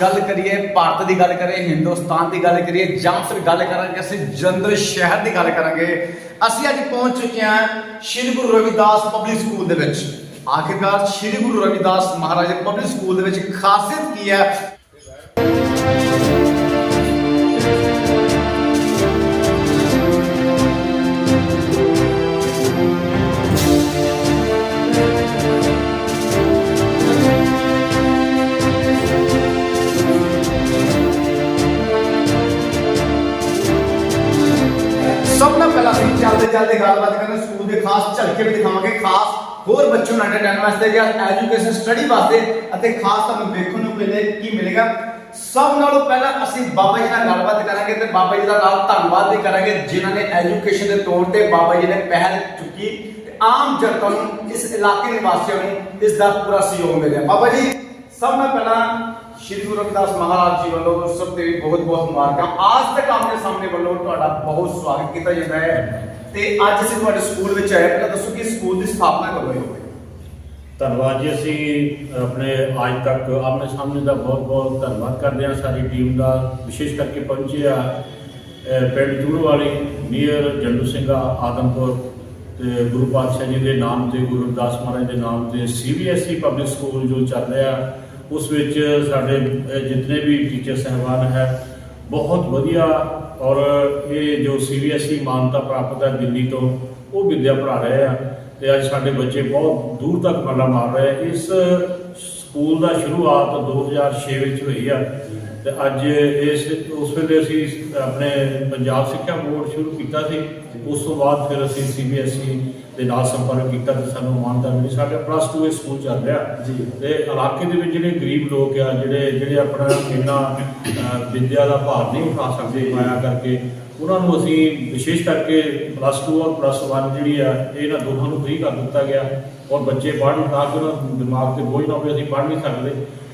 ਗੱਲ ਕਰੀਏ, ਭਾਰਤ ਦੀ ਗੱਲ ਕਰੀਏ, ਹਿੰਦੁਸਤਾਨ ਦੀ ਗੱਲ ਕਰੀਏ ਜਾਂ ਫਿਰ ਗੱਲ ਕਰਾਂਗੇ ਅਸੀਂ ਜਲੰਧਰ ਸ਼ਹਿਰ ਦੀ ਗੱਲ ਕਰਾਂਗੇ, ਅਸੀਂ ਅੱਜ ਪਹੁੰਚ ਚੁੱਕੇ ਹਾਂ ਸ਼੍ਰੀ ਗੁਰੂ ਰਵਿਦਾਸ ਪਬਲਿਕ ਸਕੂਲ ਦੇ ਵਿੱਚ। ਆਖਿਰਕਾਰ ਸ਼੍ਰੀ ਗੁਰੂ ਰਵਿਦਾਸ ਮਹਾਰਾਜ ਪਬਲਿਕ ਸਕੂਲ ਦੇ ਵਿੱਚ ਖਾਸੀਅਤ ਕੀ ਹੈ? ਚੱਲਦੇ ਚੱਲਦੇ ਗੱਲਬਾਤ ਕਰਾਂਗੇ ਸਕੂਲ ਦੇ ਖਾਸ ਝਲਕੇ ਵੀ ਦਿਖਾਵਾਂਗੇ। ਖਾਸ ਹੋਰ ਬੱਚਿਆਂ ਨੂੰ ਐਂਟਰਟੇਨ ਵਾਸਤੇ ਜਾਂ ਐਜੂਕੇਸ਼ਨ ਸਟੱਡੀ ਵਾਸਤੇ ਅਤੇ ਖਾਸ ਤੁਹਾਨੂੰ ਵੇਖਣ ਨੂੰ ਮਿਲੇ ਕੀ ਮਿਲੇਗਾ। ਸਭ ਨਾਲੋਂ ਪਹਿਲਾਂ ਅਸੀਂ ਬਾਬਾ ਜੀ ਨਾਲ ਗੱਲਬਾਤ ਕਰਾਂਗੇ ਤੇ ਬਾਬਾ ਜੀ ਦਾ ਨਾਲ ਧੰਨਵਾਦ ਵੀ ਕਰਾਂਗੇ ਜਿਨ੍ਹਾਂ ਨੇ ਐਜੂਕੇਸ਼ਨ ਦੇ ਤੌਰ ਤੇ ਬਾਬਾ ਜੀ ਨੇ ਪਹਿਲ ਚੁੱਕੀ। ਤੇ ਆਮ ਜਨਤਾ ਨੂੰ, ਇਸ ਇਲਾਕੇ ਦੇ ਵਾਸੀਆਂ ਨੂੰ ਇਸ ਦਾ ਪੂਰਾ ਸਹਿਯੋਗ ਮਿਲਿਆ। ਬਾਬਾ ਜੀ, ਸਭ ਨਾਲ ਪਹਿਲਾਂ ਸ਼੍ਰੀ ਗੁਰੂ ਰਵਿਦਾਸ ਮਹਾਰਾਜ ਜੀ ਵੱਲੋਂ ਸਭ ਤੇ ਬਹੁਤ ਬਹੁਤ ਮੁਬਾਰਕਾਂ। ਆਜ ਤੱਕ ਆਪਣੇ ਸਾਹਮਣੇ ਵੱਲੋਂ ਤੁਹਾਡਾ ਬਹੁਤ ਸਵਾਗਤ ਕੀਤਾ ਜਾਂਦਾ ਹੈ। ਤੇ ਅੱਜ ਅਸੀਂ ਤੁਹਾਡੇ ਸਕੂਲ ਵਿੱਚ ਆਏ ਪਹਿਲਾਂ ਦੱਸੋ ਕਿ ਸਕੂਲ ਦੀ ਸਥਾਪਨਾ ਕਦੋਂ ਹੋਈ? ਧੰਨਵਾਦ ਜੀ, ਅਸੀਂ ਆਪਣੇ ਅੱਜ ਤੱਕ ਆਮਨੇ ਸਾਹਮਣੇ ਦਾ ਬਹੁਤ ਬਹੁਤ ਧੰਨਵਾਦ ਕਰਦੇ ਹਾਂ। ਸਾਰੀ ਟੀਮ ਦਾ ਵਿਸ਼ੇਸ਼ ਕਰਕੇ ਪਹੁੰਚਿਆ ਪਿੰਡ ਚੂੜੋ ਵਾਲੀ ਨੀਅਰ ਜੰਡੂ ਸਿੰਘਾ, ਆਦਮਪੁਰ ਤੇ ਗੁਰੂ ਪਾਤਸ਼ਾਹ ਜੀ ਦੇ ਨਾਮ ਤੇ, ਗੁਰੂ ਰਵਿਦਾਸ ਮਹਾਰਾਜ ਦੇ ਨਾਮ ਤੇ ਸੀਬੀਐਸਈ ਪਬਲਿਕ ਸਕੂਲ ਜੋ ਚੱਲ ਰਿਹਾ ਉਸ ਵਿੱਚ ਸਾਡੇ ਜਿੰਨੇ ਵੀ ਟੀਚਰ ਸਹਿਬਾਨ ਹੈ, ਬਹੁਤ ਵਧੀਆ ਔਰ ਇਹ ਜੋ ਸੀਬੀਐਸਈ ਮਾਨਤਾ ਪ੍ਰਾਪਤ ਹੈ ਦਿੱਲੀ ਤੋਂ, ਉਹ ਵਿਦਿਆ ਪੜ੍ਹਾ ਰਹੇ ਆ ਤੇ ਅੱਜ ਸਾਡੇ ਬੱਚੇ ਬਹੁਤ ਦੂਰ ਤੱਕ ਮੱਲਾ ਮਾਰ ਰਹੇ ਇਸ ਸਕੂਲ ਦਾ ਸ਼ੁਰੂਆਤ 2006 ਵਿੱਚ ਹੋਈ ਆ। ਤੇ ਅੱਜ ਇਸ ਉਸ ਵੇਲੇ ਅਸੀਂ ਆਪਣੇ ਪੰਜਾਬ ਸਿੱਖਿਆ ਬੋਰਡ ਸ਼ੁਰੂ ਕੀਤਾ ਸੀ। ਉਸ ਤੋਂ ਬਾਅਦ ਫਿਰ ਅਸੀਂ ਸੀਬੀਐਸਈ ਦੇ ਨਾਲ ਸੰਪਰਕ ਕੀਤਾ ਤੇ ਸਾਨੂੰ ਮਾਨਤਾ ਮਿਲੀ। ਸਾਡਾ ਪਲੱਸ 2 ਇਹ ਸਕੂਲ ਚੱਲ ਰਿਹਾ। ਜੀ। ਤੇ ਇਲਾਕੇ ਦੇ ਵਿੱਚ ਜਿਹੜੇ ਗਰੀਬ ਲੋਕ ਆ ਜਿਹੜੇ ਜਿਹੜੇ ਆਪਣਾ ਇੰਨਾ ਵਿਦਿਆ ਦਾ ਭਾਰ ਨਹੀਂ ਉਠਾ ਸਕਦੇ ਮਾਇਆ ਕਰਕੇ ਉਹਨਾਂ ਨੂੰ ਅਸੀਂ ਵਿਸ਼ੇਸ਼ ਕਰਕੇ ਪਲੱਸ 2 ਔਰ ਪਲੱਸ 1 ਜਿਹੜੀ ਆ ਇਹਨਾਂ ਦੋਹਾਂ ਨੂੰ ਫ੍ਰੀ ਕਰ ਦਿੱਤਾ ਗਿਆ। ਔਰ ਬੱਚੇ ਪੜ੍ਹਨ ਤਾਂ ਕਿ ਉਹਨਾਂ ਨੂੰ ਦਿਮਾਗ ਤੇ ਬੋਝ ਨਾ ਹੋਵੇ ਅਸੀਂ ਪੜ੍ਹ ਨਹੀਂ ਸਕਦੇ।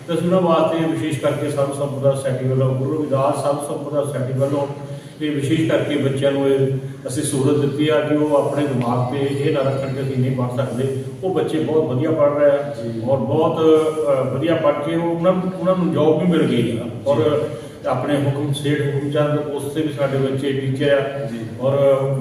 ਤੇ ਉਹਨਾਂ ਵਾਸਤੇ ਵਿਸ਼ੇਸ਼ ਕਰਕੇ ਸਰਵ ਸੰਪਦਾ ਸੋਸਾਇਟੀ ਵੱਲੋਂ ਗੁਰੂ ਰਵਿਦਾਸ ਸਰਵ ਸੰਪਦਾ ਸੋਸਾਇਟੀ ਵੱਲੋਂ ਇਹ ਵਿਸ਼ੇਸ਼ ਕਰਕੇ ਬੱਚਿਆਂ ਨੂੰ ਇਹ ਅਸੀਂ ਸਹੂਲਤ ਦਿੱਤੀ ਆ ਕਿ ਉਹ ਆਪਣੇ ਦਿਮਾਗ ਤੇ ਇਹ ਨਾ ਰੱਖਣ ਕਿ ਅਸੀਂ ਨਹੀਂ ਪੜ੍ਹ ਸਕਦੇ। ਉਹ ਬੱਚੇ ਬਹੁਤ ਵਧੀਆ ਪੜ੍ਹ ਰਹੇ ਆ। ਔਰ ਬਹੁਤ ਵਧੀਆ ਪੜ੍ਹ ਕੇ ਉਹ ਉਹਨਾਂ ਨੂੰ ਉਹਨਾਂ ਨੂੰ ਜੌਬ ਵੀ ਮਿਲ ਗਈ ਆ। ਔਰ ਆਪਣੇ ਹੁਕਮ ਸੇਠ ਹੁਕਮ ਚੰਦ ਉਸ ਤੇ ਵੀ ਸਾਡੇ ਬੱਚੇ ਟੀਚਰ ਆ। ਜੀ। ਔਰ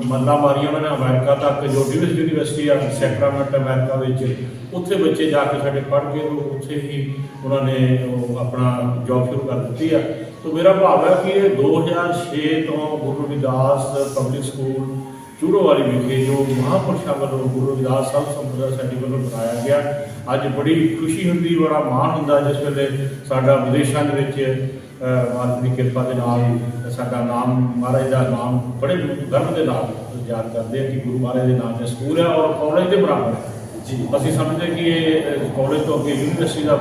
ਮੱਲਾ ਮਾਰੀ ਉਹਨਾਂ ਨੇ ਅਮਰੀਕਾ ਤੱਕ ਜੋ ਡਿਵਿਸ ਯੂਨੀਵਰਸਿਟੀ ਆ ਸੈਕਰਾਮੈਂਟ ਅਮਰੀਕਾ ਵਿੱਚ। ਉੱਥੇ ਬੱਚੇ ਜਾ ਕੇ ਸਾਡੇ ਪੜ੍ਹ ਕੇ ਉਹ ਉੱਥੇ ਹੀ ਉਹਨਾਂ ਨੇ ਆਪਣਾ ਜੌਬ ਸ਼ੁਰੂ ਕਰ ਦਿੱਤੀ ਆ। ਸੋ ਮੇਰਾ ਭਾਵ ਹੈ ਕਿ ਇਹ 2006 ਤੋਂ Guru Ravidas public school Chudowali ਵਿਖੇ ਜੋ ਮਹਾਂਪੁਰਸ਼ਾਂ ਵੱਲੋਂ ਗੁਰੂ ਰਵਿਦਾਸ ਸਾਹਿਬ ਸੰਪਰਦਾ ਸੈਂਟੀ ਵੱਲੋਂ ਬਣਾਇਆ ਗਿਆ ਅੱਜ ਬੜੀ ਖੁਸ਼ੀ ਹੁੰਦੀ ਬੜਾ ਮਾਣ ਹੁੰਦਾ ਜਿਸ ਵੇਲੇ ਸਾਡਾ ਵਿਦੇਸ਼ਾਂ ਦੇ ਵਿੱਚ ਮਾਲਕ ਦੀ ਕਿਰਪਾ ਦੇ ਨਾਲ ਸਾਡਾ ਨਾਮ ਮਹਾਰਾਜ ਦਾ ਨਾਮ ਬੜੇ ਗਰਵ ਦੇ ਨਾਲ ਯਾਦ ਕਰਦੇ ਆ ਕਿ ਗੁਰੂ ਮਹਾਰਾਜ ਦੇ ਨਾਮ ਤੇ ਸਕੂਲ ਹੈ ਔਰ ਕਾਲਜ ਦੇ ਬਰਾਬਰ ਹੈ ਜੀ। ਅਸੀਂ ਸਮਝਦੇ ਕਿ ਇਹ ਕਾਲਜ ਤੋਂ ਅੱਗੇ ਯੂਨੀਵਰਸਿਟੀ ਦਾ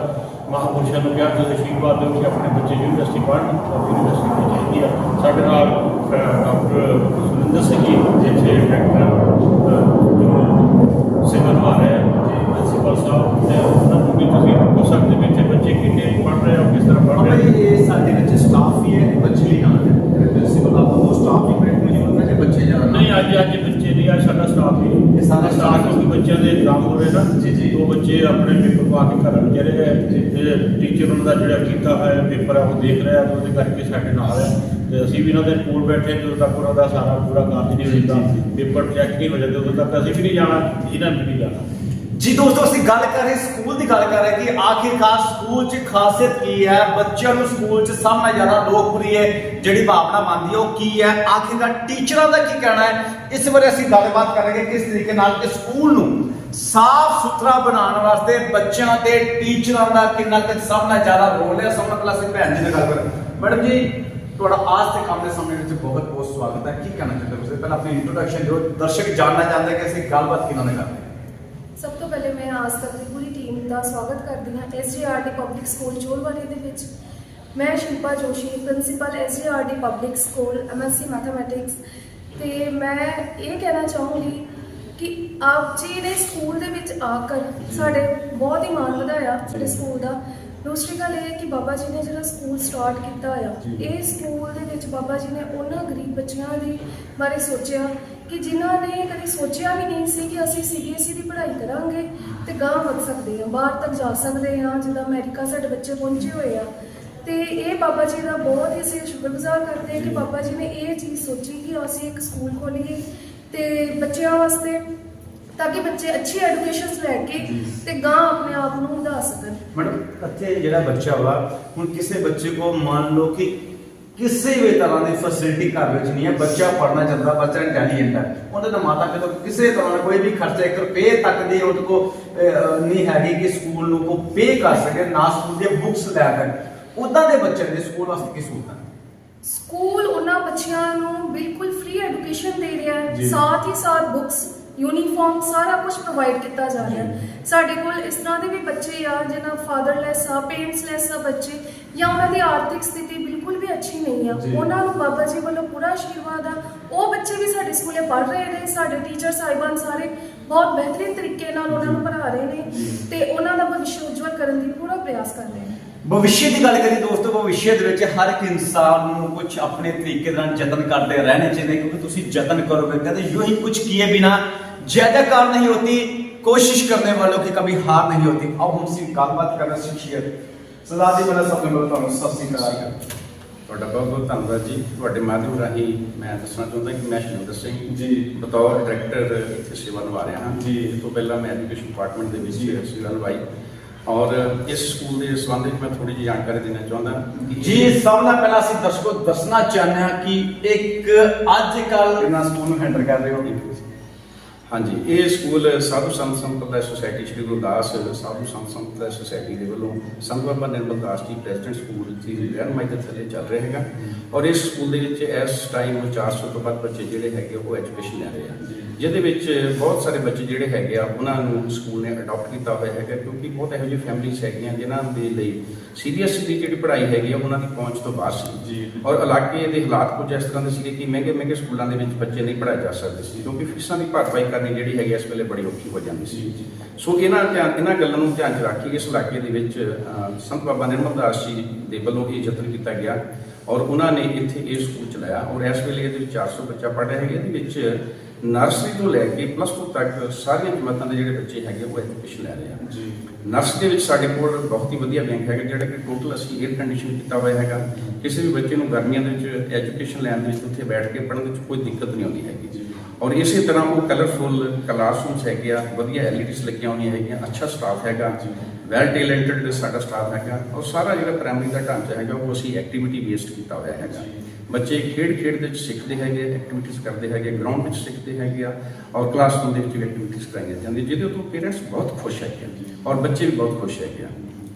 ਮਹਾਂਪੁਰਸ਼ਾਂ ਨੂੰ ਕਿਹਾ ਤੁਸੀਂ ਅਸ਼ੀਰਵਾਦ ਦਿਓ ਕਿ ਆਪਣੇ ਬੱਚੇ ਯੂਨੀਵਰਸਿਟੀ ਪੜ੍ਹਨ ਔਰ ਯੂਨੀਵਰਸਿਟੀ ਵਿੱਚ ਚਾਹੀਦੀ ਆ। ਸਾਡੇ ਨਾਲ ਡਾਕਟਰ ਸੁਰਿੰਦਰ ਸਿੰਘ ਜੀ ਇੱਥੇ ਡਾਕਟਰ ਜੋ ਸੇਵਾ ਰਹੇ ਹੈ ਉਹਨਾਂ ਨੂੰ ਵੀ ਤੁਸੀਂ ਪੁੱਛ ਸਕਦੇ ਵੀ ਇੱਥੇ ਬੱਚੇ ਕਿੰਨੇ ਪੜ੍ਹ ਰਹੇ ਆ ਕਿਸ ਤਰ੍ਹਾਂ ਪੜ੍ਹ ਰਹੇ ਜੀ ਇਹ ਸਾਡੇ ਵਿੱਚ ਸਟਾਫ ਵੀ ਹੈ ਤੇ ਬੱਚੇ ਵੀ ਨਾਲ ਹੈ ਪ੍ਰਿੰਸੀਪਲ ਦਾ ਉਹ ਸਟਾਫ ਵੀ ਬੜੇ ਮੌਜੂਦ ਹੈ ਤੇ ਬੱਚੇ ਆ। ਨਹੀਂ ਅੱਜ ਅੱਜ ਬੱਚੇ ਨਹੀਂ ਆ ਸਾਡਾ ਸਟਾਫ ਹੀ ਹੈ। ਇਹ ਸਾਰਾ ਸਟਾਫ ਕਿਉਂਕਿ ਬੱਚਿਆਂ ਦੇ ਐਗਜ਼ਾਮ ਹੋ ਰਹੇ ਨਾ ਜੀ, ਜੀ। ਉਹ ਬੱਚੇ ਆਪਣੇ ਪੇਪਰ ਪਾ ਕੇ ਘਰ ਨੂੰ ਚਲੇ ਗਏ ਤੇ ਟੀਚਰ ਉਹਨਾਂ ਦਾ ਜਿਹੜਾ ਕੀਤਾ ਹੋਇਆ ਪੇਪਰ ਉਹ ਦੇਖ ਰਿਹਾ ਉਹਦੇ ਕਰਕੇ ਸਾਡੇ ਨਾਲ ਹੈ ਤੇ ਅਸੀਂ ਵੀ ਇਹਨਾਂ ਦੇ ਕੋਲ ਬੈਠੇ ਜਦੋਂ ਤੱਕ ਉਹਨਾਂ ਦਾ ਸਾਰਾ ਪੂਰਾ ਕਾਰਜ ਨਹੀਂ ਜੀ। ਪੇਪਰ ਚੈੱਕ ਨਹੀਂ ਹੋ ਜਾਂਦੇ ਉਦੋਂ ਤੱਕ ਅਸੀਂ ਵੀ ਨਹੀਂ ਜਾਣਾ ਇਹਨਾਂ ਨੇ ਵੀ ਨਹੀਂ ਜਾਣਾ ਜੀ ਦੋਸਤੋ, ਅਸੀਂ ਗੱਲ ਕਰ ਰਹੇ ਸਕੂਲ ਦੀ ਗੱਲ ਕਰ ਰਹੇ ਕਿ ਆਖਿਰਕਾਰ ਸਕੂਲ 'ਚ ਖਾਸੀਅਤ ਕੀ ਹੈ? ਬੱਚਿਆਂ ਨੂੰ ਸਕੂਲ 'ਚ ਸਭ ਨਾਲੋਂ ਜ਼ਿਆਦਾ ਲੋਕਪ੍ਰਿਯ ਜਿਹੜੀ ਭਾਵਨਾ ਮੰਨਦੀ ਹੈ, ਉਹ ਕੀ ਹੈ? ਆਖਿਰਕਾਰ ਟੀਚਰਾਂ ਦਾ ਕੀ ਕਹਿਣਾ ਹੈ? ਇਸ ਬਾਰੇ ਅਸੀਂ ਗੱਲਬਾਤ ਕਰਾਂਗੇ ਕਿਸ ਤਰੀਕੇ ਨਾਲ ਕਿ ਸਕੂਲ ਨੂੰ ਸਾਫ਼ ਸੁਥਰਾ ਬਣਾਉਣ ਵਾਸਤੇ ਬੱਚਿਆਂ ਤੇ ਟੀਚਰਾਂ ਦਾ ਕਿੰਨਾ ਕੁ ਸਭ ਨਾਲੋਂ ਜ਼ਿਆਦਾ ਰੋਲ ਹੈ? ਸਭ ਨਾਲੋਂ ਪਹਿਲਾਂ ਅਸੀਂ ਭੈਣ ਜੀ ਨਾਲ ਗੱਲ ਕਰਾਂਗੇ। ਮੈਡਮ ਜੀ, ਤੁਹਾਡਾ ਆਜ ਤੇ ਕੰਮ ਦੇ ਸਮੇਂ ਵਿੱਚ ਬਹੁਤ ਬਹੁਤ ਸਵਾਗਤ ਹੈ। ਕੀ ਕਹਿਣਾ ਚਾਹੁੰਦੇ ਹੋ ਤੁਸੀਂ? ਪਹਿਲਾਂ ਆਪਣੀ ਇੰਟਰੋਡਕਸ਼ਨ ਦਿਓ। ਦਰਸ਼ਕ ਜਾਣਨਾ ਚਾਹੁੰਦੇ ਕਿ ਅਸੀਂ ਗੱਲਬਾਤ ਕਿਹਨਾਂ ਨਾਲ ਕਰਦੇ ਸਭ ਤੋਂ ਪਹਿਲੇ ਮੈਂ ਆਜ ਤੱਕ ਦੀ ਪੂਰੀ ਟੀਮ ਦਾ ਸਵਾਗਤ ਕਰਦੀ ਹਾਂ ਐਸਜੀਆਰਡੀ ਪਬਲਿਕ ਸਕੂਲ ਚੋਲਵਾਲੀ ਦੇ ਵਿੱਚ। ਮੈਂ Shilpa Joshi principal SGRD public school MSc mathematics ਤੇ ਮੈਂ ਇਹ ਕਹਿਣਾ ਚਾਹੂੰਗੀ ਕਿ ਆਪ ਜੀ ਨੇ ਸਕੂਲ ਦੇ ਵਿੱਚ ਆ ਕਰ ਸਾਡੇ ਬਹੁਤ ਹੀ ਮਾਣ ਵਧਾਇਆ ਸਾਡੇ ਸਕੂਲ ਦਾ। ਦੂਸਰੀ ਗੱਲ ਇਹ ਹੈ ਕਿ ਬਾਬਾ ਜੀ ਨੇ ਜਿਹੜਾ ਸਕੂਲ ਸਟਾਰਟ ਕੀਤਾ ਆ ਜੀ। ਇਹ ਸਕੂਲ ਦੇ ਵਿੱਚ ਬਾਬਾ ਜੀ ਨੇ ਉਹਨਾਂ ਗਰੀਬ ਬੱਚਿਆਂ ਦੀ ਬਾਰੇ ਸੋਚਿਆ। ਕਿ ਜਿਨ੍ਹਾਂ ਨੇ ਕਦੇ ਸੋਚਿਆ ਵੀ ਨਹੀਂ ਸੀ ਕਿ ਅਸੀਂ ਸੀਬੀਐਸਈ ਦੀ ਪੜ੍ਹਾਈ ਕਰਾਂਗੇ ਤੇ ਗਾਂ ਵੱਧ ਸਕਦੇ ਹਾਂ ਬਾਹਰ ਤੱਕ ਜਾ ਸਕਦੇ ਹਾਂ ਜਿੱਦਾਂ ਅਮਰੀਕਾ ਸਾਡੇ ਬੱਚੇ ਪਹੁੰਚੇ ਹੋਏ ਆ। ਤੇ ਇਹ ਬਾਬਾ ਜੀ ਦਾ ਬਹੁਤ ਹੀ ਅਸੀਂ ਸ਼ੁਕਰਗੁਜ਼ਾਰ ਕਰਦੇ ਹਾਂ ਕਿ ਬਾਬਾ ਜੀ ਨੇ ਇਹ ਚੀਜ਼ ਸੋਚੀ ਕਿ ਅਸੀਂ ਇੱਕ ਸਕੂਲ ਖੋਲੀਏ ਤੇ ਬੱਚਿਆਂ ਵਾਸਤੇ ਤਾਂ ਕਿ ਬੱਚੇ ਅੱਛੀ ਐਜੂਕੇਸ਼ਨ ਲੈ ਕੇ ਤੇ ਗਾਂ ਆਪਣੇ ਆਪ ਨੂੰ ਵਧਾ ਸਕਣ। ਮੈਡਮ ਇੱਥੇ ਜਿਹੜਾ ਬੱਚਾ ਵਾ ਹੁਣ ਕਿਸੇ ਬੱਚੇ ਕੋ ਮੰਨ ਲਓ ਕਿ ਕਿਸੇ ਵੀ ਤਰ੍ਹਾਂ ਦੀ ਫੈਸਿਲਿਟੀ ਘਰ ਵਿੱਚ ਨਹੀਂ ਹੈ। ਬੱਚਾ ਪੜਨਾ ਚਾਹੁੰਦਾ ਬੱਚਾ ਇੰਟੈਲੀਜੈਂਟ ਹੈ। ਉਹਦੇ ਤਾਂ ਮਾਤਾ ਪਿਤਾ ਕੋਲ ਕਿਸੇ ਤਰ੍ਹਾਂ ਦਾ ਕੋਈ ਵੀ ਖਰਚਾ 1 ਰੁਪਏ ਤੱਕ ਦੀ ਉਹਦੇ ਕੋ ਨਹੀਂ ਹੈਗੀ ਕਿ ਸਕੂਲ ਨੂੰ ਕੋ ਪੇ ਕਰ ਸਕੇ ਨਾ ਸਕੂਲ ਦੀਆਂ ਬੁੱਕਸ ਲੈ ਸਕੇ ਉਦਾਂ ਦੇ ਬੱਚੇ ਦੇ ਸਕੂਲ ਵਾਸਤੇ ਕੀ ਸਹੂਲਤਾਂ ਸਕੂਲ ਉਹਨਾਂ ਬੱਚਿਆਂ ਨੂੰ ਬਿਲਕੁਲ ਫ੍ਰੀ ਐਜੂਕੇਸ਼ਨ ਦੇ ਰਿਹਾ ਹੈ। ਸਾਥ ਹੀ ਸਾਥ ਬੁੱਕਸ ਯੂਨੀਫਾਰਮ ਸਾਰਾ ਕੁਝ ਪ੍ਰੋਵਾਈਡ ਕੀਤਾ ਜਾ ਰਿਹਾ ਸਾਡੇ ਕੋਲ ਇਸ ਤਰ੍ਹਾਂ ਦੇ ਵੀ ਬੱਚੇ ਆ ਜਿਨ੍ਹਾਂ ਫਾਦਰਲੈਸ ਆ ਪੇਰੈਂਟਸਲੈਸ ਆ ਬੱਚੇ ਜਾਂ ਉਹਨਾਂ ਦੀ ਆਰਥਿਕ ਸਥਿਤੀ ਬਿਲਕੁਲ ਵੀ ਅੱਛੀ ਨਹੀਂ ਆ। ਉਹਨਾਂ ਨੂੰ ਬਾਬਾ ਜੀ ਵੱਲੋਂ ਪੂਰਾ ਆਸ਼ੀਰਵਾਦ ਆ। ਉਹ ਬੱਚੇ ਵੀ ਸਾਡੇ ਸਕੂਲੇ ਪੜ੍ਹ ਰਹੇ ਨੇ ਸਾਡੇ ਟੀਚਰ ਸਾਹਿਬਾਨ ਸਾਰੇ ਬਹੁਤ ਬਿਹਤਰੀਨ ਤਰੀਕੇ ਨਾਲ ਉਹਨਾਂ ਨੂੰ ਪੜ੍ਹਾ ਰਹੇ ਨੇ ਤੇ ਉਹਨਾਂ ਦਾ ਭਵਿੱਖ ਉਜਵਲ ਕਰਨ ਦੀ ਪੂਰਾ ਪ੍ਰਯਾਸ ਕਰ ਰਹੇ ਨੇ। ਭਵਿੱਖ ਦੀ ਗੱਲ ਕਰੀਏ ਦੋਸਤੋ ਭਵਿੱਖ ਦੇ ਵਿੱਚ ਹਰ ਇੱਕ ਇਨਸਾਨ ਨੂੰ ਕੁਝ ਆਪਣੇ ਤਰੀਕੇ ਨਾਲ ਯਤਨ ਕਰਦੇ ਰਹਿਣੇ ਚਾਹੀਦੇ ਕਿਉਂਕਿ ਤੁਸੀਂ ਯਤਨ ਕਰੋਗੇ ਕਹਿੰਦੇ ਯੂ ਹੀ ਕੁਝ ਕੀਏ ਬਿਨਾ ਜ਼ਿਆਦਾ ਕਾਰ ਨਹੀਂ ਹੋਤੀ ਕੋਸ਼ਿਸ਼ ਕਰਨ ਵਾਲੋਂ ਕੀ ਕभी ਹਾਰ ਨਹੀਂ ਹੋਤੀ ਆਓ ਹੁਣ ਸੀ ਗੱਲਬਾਤ ਕਰਨਾ ਸਿੱਖੀਏ। ਸਰਦਾਰ ਜੀ ਮੇਰਾ ਸਭ ਤੋਂ ਤੁਹਾਨੂੰ ਸਤਿ ਸ੍ਰੀ ਅਕਾਲ। ਤੁਹਾਡਾ ਬਹੁਤ ਬਹੁਤ ਧੰਨਵਾਦ ਜੀ ਤੁਹਾਡੇ ਮਾਧਿਅਮ ਰਾਹੀਂ ਮੈਂ ਦੱਸਣਾ ਚਾਹੁੰਦਾ ਕਿ ਮੈਂ ਸ਼ਿੰਦਰ ਸਿੰਘ ਜੀ। ਬਤੌਰ ਡਾਇਰੈਕਟਰ ਇੱਥੇ ਸੇਵਾ ਨਿਭਾ ਰਿਹਾ ਹਾਂ ਜੀ। ਇਸ ਤੋਂ ਪਹਿਲਾਂ ਮੈਂ ਐਜੂਕੇਸ਼ਨ ਡਿਪਾਰਟਮੈਂਟ ਦੇ ਵਿੱਚ। ਸੇਵਾ ਨਿਭਾਈ ਔਰ ਇਸ ਸਕੂਲ ਦੇ ਸੰਬੰਧ ਵਿੱਚ ਮੈਂ ਥੋੜੀ ਜਿਹੀ ਜਾਣਕਾਰੀ ਦੇਣਾ ਚਾਹੁੰਦਾ ਜੀ ਸਭ ਨਾਲ ਪਹਿਲਾਂ ਅਸੀਂ ਦਰਸ਼ਕੋ ਦੱਸਣਾ ਚਾਹੁੰਦੇ ਹਾਂ ਕਿ ਇੱਕ ਅੱਜ ਕੱਲ ਇਹਨਾਂ ਸਕੂਲ ਨੂੰ ਹੈਂਡਲ ਕਰ ਰਹੇ ਹੋ ਹਾਂਜੀ, ਇਹ ਸਕੂਲ ਸਾਧੂ ਸੰਤ ਸੰਪਰਦਾਇ ਸੁਸਾਇਟੀ ਸ਼੍ਰੀ ਗੁਰਦਾਸ ਸਾਧੂ ਸੰਤ ਸੰਪਰਦਾਇ ਸੁਸਾਇਟੀ ਦੇ ਵੱਲੋਂ ਸੰਤ ਬਾਬਾ ਨਿਰਮਲ ਦਾਸ ਜੀ ਪ੍ਰੈਜ਼ੀਡੈਂਟ ਸਕੂਲ ਦੀ ਰਹਿਨਮਾਈ ਦੇ ਥੱਲੇ ਚੱਲ ਰਿਹਾ ਹੈਗਾ। ਔਰ ਇਸ ਸਕੂਲ ਦੇ ਵਿੱਚ ਇਸ ਟਾਈਮ 400 ਤੋਂ ਵੱਧ ਬੱਚੇ ਜਿਹੜੇ ਹੈਗੇ ਉਹ ਐਜੂਕੇਸ਼ਨ ਲੈ ਰਹੇ ਆ ਜਿਹਦੇ ਵਿੱਚ ਬਹੁਤ ਸਾਰੇ ਬੱਚੇ ਜਿਹੜੇ ਹੈਗੇ ਆ ਉਹਨਾਂ ਨੂੰ ਸਕੂਲ ਨੇ ਅਡਾਪਟ ਕੀਤਾ ਹੋਇਆ ਹੈਗਾ ਕਿਉਂਕਿ ਬਹੁਤ ਇਹੋ ਜਿਹੀ ਫੈਮਿਲੀਜ਼ ਹੈਗੀਆਂ ਜਿਨ੍ਹਾਂ ਦੇ ਲਈ ਸੀਰੀਅਸ ਦੀ ਜਿਹੜੀ ਪੜ੍ਹਾਈ ਹੈਗੀ ਆ ਉਹਨਾਂ ਦੀ ਪਹੁੰਚ ਤੋਂ ਬਾਹਰ ਸੀ। ਜੀ। ਔਰ ਇਲਾਕੇ ਦੇ ਹਾਲਾਤ ਕੁਝ ਇਸ ਤਰ੍ਹਾਂ ਦੇ ਸੀਗੇ ਕਿ ਮਹਿੰਗੇ ਮਹਿੰਗੇ ਸਕੂਲਾਂ ਦੇ ਵਿੱਚ ਬੱਚੇ ਨਹੀਂ ਪੜ੍ਹਾਏ ਜਾ ਸਕਦੇ ਸੀ ਕਿਉਂਕਿ ਫੀਸਾਂ ਦੀ ਭਰਪਾਈ ਕਰਨੀ ਜਿਹੜੀ ਹੈਗੀ ਇਸ ਵੇਲੇ ਬੜੀ ਔਖੀ ਹੋ ਜਾਂਦੀ ਸੀ। ਸੋ ਇਹਨਾਂ ਧਿਆਨ ਇਹਨਾਂ ਗੱਲਾਂ ਨੂੰ ਧਿਆਨ 'ਚ ਰੱਖ ਕੇ ਇਸ ਇਲਾਕੇ ਦੇ ਵਿੱਚ ਸੰਤ ਬਾਬਾ ਨਿਰਮਲ ਦਾਸ ਜੀ ਦੇ ਵੱਲੋਂ ਇਹ ਯਤਨ ਕੀਤਾ ਗਿਆ ਔਰ ਉਹਨਾਂ ਨੇ ਇੱਥੇ ਇਹ ਸਕੂਲ ਚਲਾਇਆ ਔਰ ਇਸ ਵੇਲੇ ਇਹਦੇ ਵਿੱਚ 400 ਬੱਚਾ ਪੜ੍ਹ ਰਿਹਾ ਹੈਗਾ ਇਹਦੇ ਵਿੱਚ ਨਰਸਰੀ ਤੋਂ ਲੈ ਕੇ ਪਲੱਸ 2 ਤੱਕ ਸਾਰੀਆਂ ਜਮਾਤਾਂ ਦੇ ਜਿਹੜੇ ਬੱਚੇ ਹੈਗੇ ਉਹ ਐਜੂਕੇਸ਼ਨ ਲੈ ਰਹੇ ਆ। ਜੀ। ਨਰਸ ਦੇ ਵਿੱਚ ਸਾਡੇ ਕੋਲ ਬਹੁਤ ਹੀ ਵਧੀਆ ਬੈਂਕ ਹੈਗਾ ਜਿਹੜਾ ਕਿ ਟੋਟਲ ਅਸੀਂ 에ਅਰ ਕੰਡੀਸ਼ਨ ਕੀਤਾ ਹੋਇਆ ਹੈਗਾ। ਕਿਸੇ ਵੀ ਬੱਚੇ ਨੂੰ ਗਰਮੀਆਂ ਦੇ ਵਿੱਚ ਐਜੂਕੇਸ਼ਨ ਲੈਣ ਦੇ ਵਿੱਚ ਉੱਥੇ ਬੈਠ ਕੇ ਪੜ੍ਹਨ ਵਿੱਚ ਕੋਈ ਦਿੱਕਤ ਨਹੀਂ ਆਉਂਦੀ ਹੈਗੀ। ਔਰ ਇਸੇ ਤਰ੍ਹਾਂ ਉਹ ਕਲਰਫੁੱਲ ਕਲਾਸਰੂਮਸ ਹੈਗੇ ਆ ਵਧੀਆ ਐਲਈਡੀਜ਼ ਲੱਗੀਆਂ ਹੋਈਆਂ ਹੈਗੀਆਂ ਅੱਛਾ ਸਟਾਫ ਹੈਗਾ ਵੈਲ ਟੈਲੈਂਟਡ ਸਾਡਾ ਸਟਾਫ ਹੈਗਾ। ਔਰ ਸਾਰਾ ਜਿਹੜਾ ਪ੍ਰਾਇਮਰੀ ਦਾ ਢਾਂਚਾ ਹੈਗਾ ਉਹ ਅਸੀਂ ਐਕਟੀਵਿਟੀ ਬੇਸਡ ਕੀਤਾ ਹੋਇਆ ਹੈਗਾ। ਬੱਚੇ ਖੇਡ ਖੇਡ ਦੇ ਵਿੱਚ ਸਿੱਖਦੇ ਹੈਗੇ ਐਕਟੀਵਿਟੀਜ਼ ਕਰਦੇ ਹੈਗੇ ਗਰਾਊਂਡ ਵਿੱਚ ਸਿੱਖਦੇ ਹੈਗੇ ਆ ਔਰ ਕਲਾਸਰੂਮ ਦੇ ਵਿੱਚ ਵੀ ਐਕਟੀਵਿਟੀਜ਼ ਕਰਾਈਆਂ ਜਾਂਦੀਆਂ ਜਿਹਦੇ ਤੋਂ ਪੇਰੈਂਟਸ ਬਹੁਤ ਖੁਸ਼ ਹੈਗੇ ਆ ਔਰ ਬੱਚੇ ਵੀ ਬਹੁਤ ਖੁਸ਼ ਹੈਗੇ ਆ।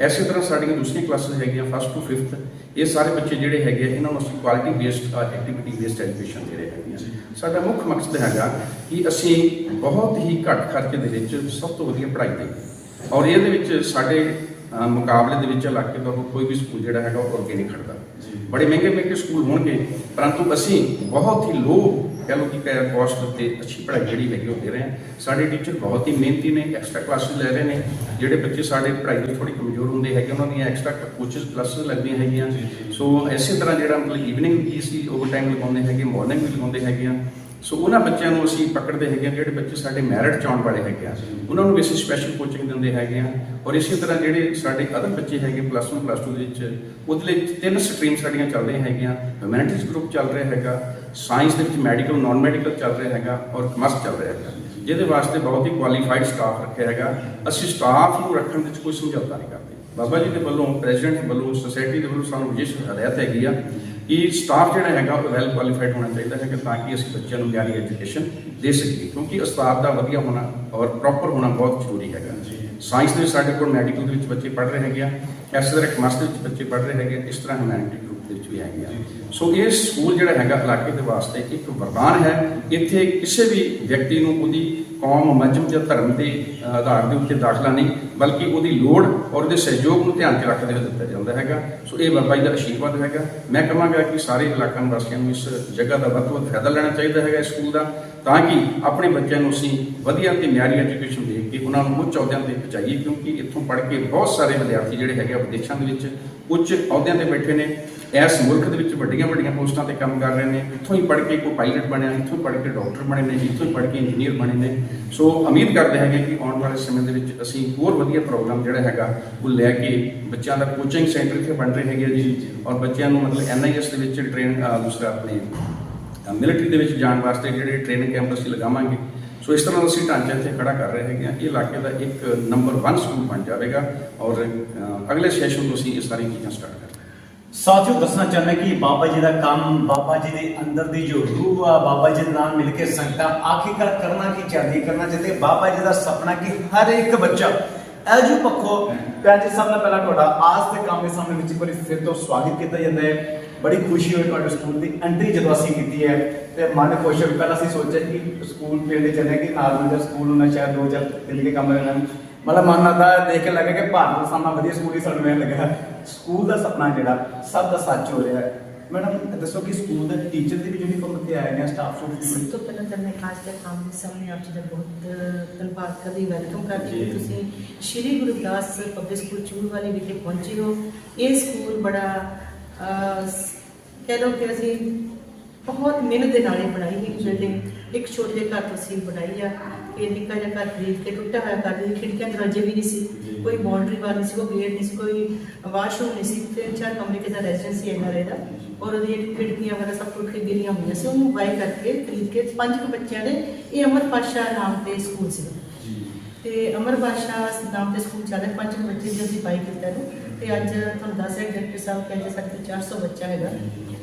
ਐਸੇ ਤਰ੍ਹਾਂ ਸਾਡੀਆਂ ਦੂਸਰੀਆਂ ਕਲਾਸਿਸ ਹੈਗੀਆਂ ਫਸਟ ਟੂ 5th ਇਹ ਸਾਰੇ ਬੱਚੇ ਜਿਹੜੇ ਹੈਗੇ ਆ, ਇਹਨਾਂ ਨੂੰ ਅਸੀਂ quality based activity based education ਦੇ ਰਹੇ ਹੈਗੇ ਆ। ਸਾਡਾ ਮੁੱਖ ਮਕਸਦ ਹੈਗਾ ਕਿ ਅਸੀਂ ਬਹੁਤ ਹੀ ਘੱਟ ਖਰਚੇ ਦੇ ਵਿੱਚ ਸਭ ਤੋਂ ਵਧੀਆ ਪੜ੍ਹਾਈ ਦੇਈਏ। ਔਰ ਇਹਦੇ ਵਿੱਚ ਸਾਡੇ ਮੁਕਾਬਲੇ ਦੇ ਵਿੱਚ ਇਲਾਕੇ ਦਾ ਕੋਈ ਵੀ ਸਕੂਲ ਜਿਹੜਾ ਹੈਗਾ ਉਹ ਅੱਗੇ ਨਹੀਂ ਖੜਦਾ। ਬੜੇ ਮਹਿੰਗੇ ਮਹਿੰਗੇ ਸਕੂਲ ਹੋਣਗੇ ਪਰੰਤੂ ਅਸੀਂ ਬਹੁਤ ਹੀ ਲੋ ਕਹ ਲਓ ਕਿ ਕੋਸਟ ਉੱਤੇ ਅੱਛੀ ਪੜ੍ਹਾਈ ਜਿਹੜੀ ਹੈਗੀ ਉਹ ਦੇ ਰਹੇ ਹਾਂ। ਸਾਡੇ ਟੀਚਰ ਬਹੁਤ ਹੀ ਮਿਹਨਤੀ ਨੇ ਐਕਸਟਰਾ ਕਲਾਸਿਸ ਲੈ ਰਹੇ ਨੇ। ਜਿਹੜੇ ਬੱਚੇ ਸਾਡੇ ਪੜ੍ਹਾਈ ਵਿੱਚ ਥੋੜੀ ਕਮਜ਼ੋਰ ਹੁੰਦੇ ਹੈਗੇ ਉਹਨਾਂ ਦੀਆਂ ਐਕਸਟਰਾ ਕੋਚਿਸ ਕਲਾਸਿਸ ਲੱਗਦੀਆਂ ਹੈਗੀਆਂ। ਸੋ ਇਸੇ ਤਰ੍ਹਾਂ ਜਿਹੜਾ ਮਤਲਬ ਈਵਨਿੰਗ ਵੀ ਅਸੀਂ ਓਵਰ ਟਾਈਮ ਲਗਾਉਂਦੇ ਹੈਗੇ ਮਾਰਨਿੰਗ ਵੀ ਲਗਾਉਂਦੇ ਹੈਗੇ ਆ। ਸੋ ਉਹਨਾਂ ਬੱਚਿਆਂ ਨੂੰ ਅਸੀਂ ਪਕੜਦੇ ਹੈਗੇ ਆ ਜਿਹੜੇ ਬੱਚੇ ਸਾਡੇ ਮੈਰਿਟ ਚ ਆਉਣ ਵਾਲੇ ਹੈਗੇ ਆ। ਉਹਨਾਂ ਨੂੰ ਵੀ ਅਸੀਂ ਸਪੈਸ਼ਲ ਕੋਚਿੰਗ ਦਿੰਦੇ ਹੈਗੇ ਆ ਔਰ ਇਸੇ ਤਰ੍ਹਾਂ ਜਿਹੜੇ ਸਾਡੇ ਅਦਰ ਬੱਚੇ ਹੈਗੇ ਪਲੱਸ 1 ਪਲੱਸ 2 ਦੇ ਵਿੱਚ, ਉਹਦੇ ਲਈ ਤਿੰਨ ਸਟਰੀਮ ਸਾਡੀਆਂ ਚੱਲ ਰਹੀਆਂ ਹੈਗੀਆਂ। ਹਿਊਮੈਨਿਟੀਜ਼ ਗਰੁੱਪ ਚੱਲ ਰਿਹਾ ਹੈਗਾ ਸਾਇੰਸ ਦੇ ਵਿੱਚ ਮੈਡੀਕਲ ਨਾਨ ਮੈਡੀਕਲ ਚੱਲ ਰਿਹਾ ਹੈਗਾ, ਔਰ ਕਮਰਸ ਚੱਲ ਰਿਹਾ ਹੈਗਾ। ਜਿਹਦੇ ਵਾਸਤੇ ਬਹੁਤ ਹੀ ਕੁਆਲੀਫਾਈਡ ਸਟਾਫ ਰੱਖਿਆ ਹੈਗਾ। ਅਸੀਂ ਸਟਾਫ ਨੂੰ ਰੱਖਣ ਵਿੱਚ ਕੋਈ ਸਮਝੌਤਾ ਨਹੀਂ ਕਰਦੇ। ਬਾਬਾ ਜੀ ਦੇ ਵੱਲੋਂ ਪ੍ਰੈਜ਼ੀਡੈਂਟ ਵੱਲੋਂ ਸੁਸਾਇਟੀ ਦੇ ਵੱਲੋਂ ਸਾਨੂੰ ਵਿਸ਼ੇਸ਼ ਹਦਾਇਤ ਹੈਗੀ ਆ ਕਿ ਸਟਾਫ ਜਿਹੜਾ ਹੈਗਾ ਉਹ ਵੈਲ ਕੁਆਲੀਫਾਈਡ ਹੋਣਾ ਚਾਹੀਦਾ ਹੈ ਕਿ ਤਾਂ ਕਿ ਅਸੀਂ ਬੱਚਿਆਂ ਨੂੰ ਪਿਆਰੀ ਐਜੂਕੇਸ਼ਨ ਦੇ ਸਕੀਏ ਕਿਉਂਕਿ ਉਸਤਾਦ ਦਾ ਵਧੀਆ ਹੋਣਾ ਔਰ ਪ੍ਰੋਪਰ ਹੋਣਾ ਬਹੁਤ ਜ਼ਰੂਰੀ ਹੈਗਾ। ਸਾਇੰਸ ਦੇ ਸਾਡੇ ਕੋਲ ਮੈਡੀਕਲ ਦੇ ਵਿੱਚ ਬੱਚੇ ਪੜ੍ਹ ਰਹੇ ਹੈਗੇ ਆ ਇਸ ਤਰ੍ਹਾਂ ਕਮਰਸ ਦੇ ਵਿੱਚ ਬੱਚੇ ਪੜ੍ਹ ਰਹੇ ਹੈਗੇ ਇਸ ਤਰ੍ਹਾਂ ਹਿਊਮੈਨਿਟੀ ਦੇ ਵਿੱਚ ਵੀ ਹੈਗੇ ਆ। ਸੋ ਇਹ ਸਕੂਲ ਜਿਹੜਾ ਹੈਗਾ ਇਲਾਕੇ ਦੇ ਵਾਸਤੇ ਇੱਕ ਵਰਦਾਨ ਹੈ। ਇੱਥੇ ਕਿਸੇ ਵੀ ਵਿਅਕਤੀ ਨੂੰ ਉਹਦੀ ਕੌਮ ਮਜ਼ਮ ਜਾਂ ਧਰਮ ਦੇ ਆਧਾਰ ਦੇ ਉੱਤੇ ਦਾਖਲਾ ਨਹੀਂ, ਬਲਕਿ ਉਹਦੀ ਲੋੜ ਔਰ ਉਹਦੇ ਸਹਿਯੋਗ ਨੂੰ ਧਿਆਨ 'ਚ ਰੱਖਦੇ ਹੋਏ ਦਿੱਤਾ ਜਾਂਦਾ ਹੈਗਾ। ਸੋ ਇਹ ਬਾਬਾ ਜੀ ਦਾ ਆਸ਼ੀਰਵਾਦ ਹੈਗਾ। ਮੈਂ ਕਹਾਂਗਾ ਕਿ ਸਾਰੇ ਇਲਾਕਾ ਵਾਸੀਆਂ ਨੂੰ ਇਸ ਜਗ੍ਹਾ ਦਾ ਵੱਧ ਤੋਂ ਵੱਧ ਫਾਇਦਾ ਲੈਣਾ ਚਾਹੀਦਾ ਹੈਗਾ ਇਸ ਸਕੂਲ ਦਾ, ਤਾਂ ਕਿ ਆਪਣੇ ਬੱਚਿਆਂ ਨੂੰ ਅਸੀਂ ਵਧੀਆ ਤੇ ਮਿਆਰੀ ਐਜੂਕੇਸ਼ਨ ਦੇ ਕੇ ਉਹਨਾਂ ਨੂੰ ਉੱਚ ਅਹੁਦਿਆਂ ਤੇ ਪਹੁੰਚਾਈਏ, ਕਿਉਂਕਿ ਇੱਥੋਂ ਪੜ੍ਹ ਕੇ ਬਹੁਤ ਸਾਰੇ ਵਿਦਿਆਰਥੀ ਜਿਹੜੇ ਹੈਗੇ ਆ ਵਿਦੇਸ਼ਾਂ ਦੇ ਵਿੱਚ ਉੱਚ ਅਹੁਦਿਆਂ ਤੇ ਬੈਠੇ ਨੇ। ਇਸ ਮੁਲਕ ਦੇ ਵਿੱਚ ਵੱਡੀਆਂ ਵੱਡੀਆਂ ਪੋਸਟਾਂ ਤੇ ਕੰਮ ਕਰ ਰਹੇ ਨੇ, ਇੱਥੋਂ ਹੀ ਪੜ੍ਹ ਕੇ ਕੋਈ ਪਾਇਲਟ ਬਣਿਆ, ਇੱਥੋਂ ਹੀ ਪੜ੍ਹ ਕੇ ਡਾਕਟਰ ਬਣੇ ਨੇ, ਇੱਥੋਂ ਹੀ ਪੜ੍ਹ ਕੇ ਇੰਜੀਨੀਅਰ ਬਣੇ ਨੇ। ਸੋ ਉਮੀਦ ਕਰਦੇ ਹੈਗੇ ਕਿ ਆਉਣ ਵਾਲੇ ਸਮੇਂ ਦੇ ਵਿੱਚ ਅਸੀਂ ਹੋਰ ਵਧੀਆ ਪ੍ਰੋਗਰਾਮ ਜਿਹੜਾ ਹੈਗਾ, ਉਹ ਲੈ ਕੇ ਬੱਚਿਆਂ ਦਾ ਕੋਚਿੰਗ ਸੈਂਟਰ ਇੱਥੇ ਬਣ ਰਹੇ ਹੈਗੇ ਆ ਜੀ ਔਰ ਬੱਚਿਆਂ ਨੂੰ ਮਤਲਬ ਐਨਆਈਐਸ ਦੇ ਵਿੱਚ ਟ੍ਰੇਨ ਦੂਸਰਾ ਆਪਣੇ ਮਿਲਟਰੀ ਦੇ ਵਿੱਚ ਜਾਣ ਵਾਸਤੇ ਜਿਹੜੇ ਟ੍ਰੇਨਿੰਗ ਕੈਂਪ ਅਸੀਂ ਲਗਾਵਾਂਗੇ। ਸੋ ਇਸ ਤਰ੍ਹਾਂ ਦਾ ਅਸੀਂ ਢਾਂਚਾ ਇੱਥੇ ਖੜਾ ਕਰ ਰਹੇ ਹੈਗੇ ਹਾਂ ਇਹ ਇਲਾਕੇ ਦਾ ਇੱਕ ਨੰਬਰ 1 ਸਕੂਲ ਬਣ ਜਾਵੇਗਾ ਔਰ ਅਗਲੇ ਸੈਸ਼ਨ ਤੋਂ ਅਸੀਂ ਇਹ ਸਾਰੀਆਂ ਚੀਜ਼ਾਂ ਸਟਾਰਟ ਕਰਾਂਗੇ। ਸਾਥੀਓ, ਦੱਸਣਾ ਚਾਹੁੰਦਾ ਕਿ ਬਾਬਾ ਜੀ ਦਾ ਕੰਮ, ਬਾਬਾ ਜੀ ਦੇ ਅੰਦਰ ਦੀ ਜੋ ਰੂਹ ਆ, ਬਾਬਾ ਜੀ ਦੇ ਨਾਲ ਮਿਲ ਕੇ ਸੰਗਤਾਂ ਆਖਿਰਕਾਰ ਕਰਨਾ ਕੀ ਚਾਹਦੀ ਕਰਨਾ ਚਾਹਤੇ ਬਾਬਾ ਜੀ ਦਾ ਸੁਪਨਾ ਕਿ ਹਰ ਇੱਕ ਬੱਚਾ ਐਜੂ ਪੱਖੋ ਭੈਣ ਜੀ, ਸਭ ਤੋਂ ਪਹਿਲਾਂ ਤੁਹਾਡਾ ਆਸ ਦੇ ਕੰਮ ਦੇ ਸਾਹਮਣੇ ਵਿੱਚ ਇੱਕ ਵਾਰੀ ਤੋਂ ਸਵਾਗਤ ਕੀਤਾ ਜਾਂਦਾ ਹੈ। ਬੜੀ ਖੁਸ਼ੀ ਹੋਈ ਤੁਹਾਡੇ ਸਕੂਲ ਦੀ ਐਂਟਰੀ ਜਦੋਂ ਅਸੀਂ ਕੀਤੀ ਹੈ ਤੇ ਮਨ ਖੁਸ਼ ਹੋਇਆ ਪਹਿਲਾਂ ਅਸੀਂ ਸੋਚਿਆ ਕਿ ਸਕੂਲ ਪਿੰਡ ਦੇ ਚੱਲੇ ਕਿ ਨਾਰਮਲ ਜਿਹਾ ਸਕੂਲ ਹੋਣਾ ਸ਼ਾਇਦ ਦੋ ਚਾਰ ਦਿਨ ਕੇ ਕੰਮ ਲੈਣਾ ਮਤਲਬ ਮਨ ਆਦਾ ਦੇਖ ਕੇ ਲੱਗਾ ਕਿ ਭਾਰਤ ਦਾ ਸਾਹਮਣਾ ਵਧੀਆ ਸਕੂਲ ਹੀ ਸਾਨੂੰ ਇਹ ਲੱਗਾ ਸਕੂਲ ਦਾ ਸੁਪਨਾ ਜਿਹੜਾ ਸਭ ਦਾ ਸੱਚ ਹੋ ਰਿਹਾ ਹੈ। ਮੈਡਮ ਦੱਸੋ ਕਿ ਸਕੂਲ ਦੇ ਟੀਚਰ ਦੀ ਵੀ ਯੂਨੀਫਾਰਮ ਤੇ ਆਏ ਨੇ ਸਟਾਫ ਸਭ ਸੂਟ ਤੋਂ ਪਹਿਲਾਂ ਤਾਂ ਮੈਂ ਖਾਸ ਕਰ ਕੰਮ ਦੇ ਸਾਹਮਣੇ ਆਪ ਜੀ ਦਾ ਬਹੁਤ ਧੰਨਵਾਦ ਕਰਦੀ ਵੈਲਕਮ ਕਰਦੀ ਹਾਂ। ਤੁਸੀਂ ਸ਼੍ਰੀ ਗੁਰੂ ਪਬਲਿਕ ਸਕੂਲ ਚੂੜ ਵਾਲੀ ਵਿਖੇ ਪਹੁੰਚੇ ਹੋ। ਇਹ ਸਕੂਲ ਬੜਾ ਕਹਿ ਲਓ ਕਿ ਅਸੀਂ ਬਹੁਤ ਮਿਹਨਤ ਦੇ ਨਾਲ ਬਣਾਈ ਹੈ। ਬਿਲਡਿੰਗ ਇੱਕ ਛੋਟੇ ਘਰ ਤੋਂ ਅਸੀਂ ਬਣਾਈ ਆ। ਇਹ ਨਿੱਕਾ ਜਿਹਾ ਘਰ ਖਰੀਦ ਕੇ ਟੁੱਟਾ ਹੋਇਆ ਘਰ ਦੀ ਖਿੜਕੀਆਂ ਦਰਵਾਜ਼ੇ ਵੀ ਨਹੀਂ ਸੀ ਕੋਈ ਬਾਉਂਡਰੀ ਵਾਲ ਨਹੀਂ ਸੀ ਕੋਈ ਗੇਟ ਨਹੀਂ ਸੀ ਕੋਈ ਵਾਸ਼ਰੂਮ ਨਹੀਂ ਸੀ ਤਿੰਨ ਚਾਰ ਕਮਰੇ ਕਿਸੇ ਦਾ ਰੈਜ਼ੀਡੈਂਸੀ ਇੰਨਾ ਰਹਿਦਾ ਔਰ ਉਹਦੀ ਖਿੜਕੀਆਂ ਵਗੈਰਾ ਸਭ ਟੁੱਟ ਕੇ ਗਿਰੀਆਂ ਹੋਈਆਂ ਸੀ ਉਹਨੂੰ ਬਾਈ ਕਰਕੇ ਖਰੀਦ ਕੇ ਪੰਜ ਕੁ ਬੱਚਿਆਂ ਦੇ ਇਹ ਅਮਰ ਪਾਸ਼ਾ ਨਾਮ ਤੇ ਸਕੂਲ ਸੀ। ਤੇ ਅਮਰ ਪਾਸ਼ਾ ਨਾਮ ਤੇ ਸਕੂਲ ਚੱਲ ਰਿਹਾ ਪੰਜ ਕੁ ਬੱਚੇ ਦੀ ਅਸੀਂ ਬਾਈ ਕੀਤਾ ਨੂੰ ਤੇ ਅੱਜ ਤੁਹਾਨੂੰ ਦੱਸ ਰਿਹਾ ਡਾਇਰੈਕਟਰ ਸਾਹਿਬ ਕਹਿੰਦੇ ਸਾਡੇ ਕੋਲ 400 ਬੱਚਾ ਹੈਗਾ।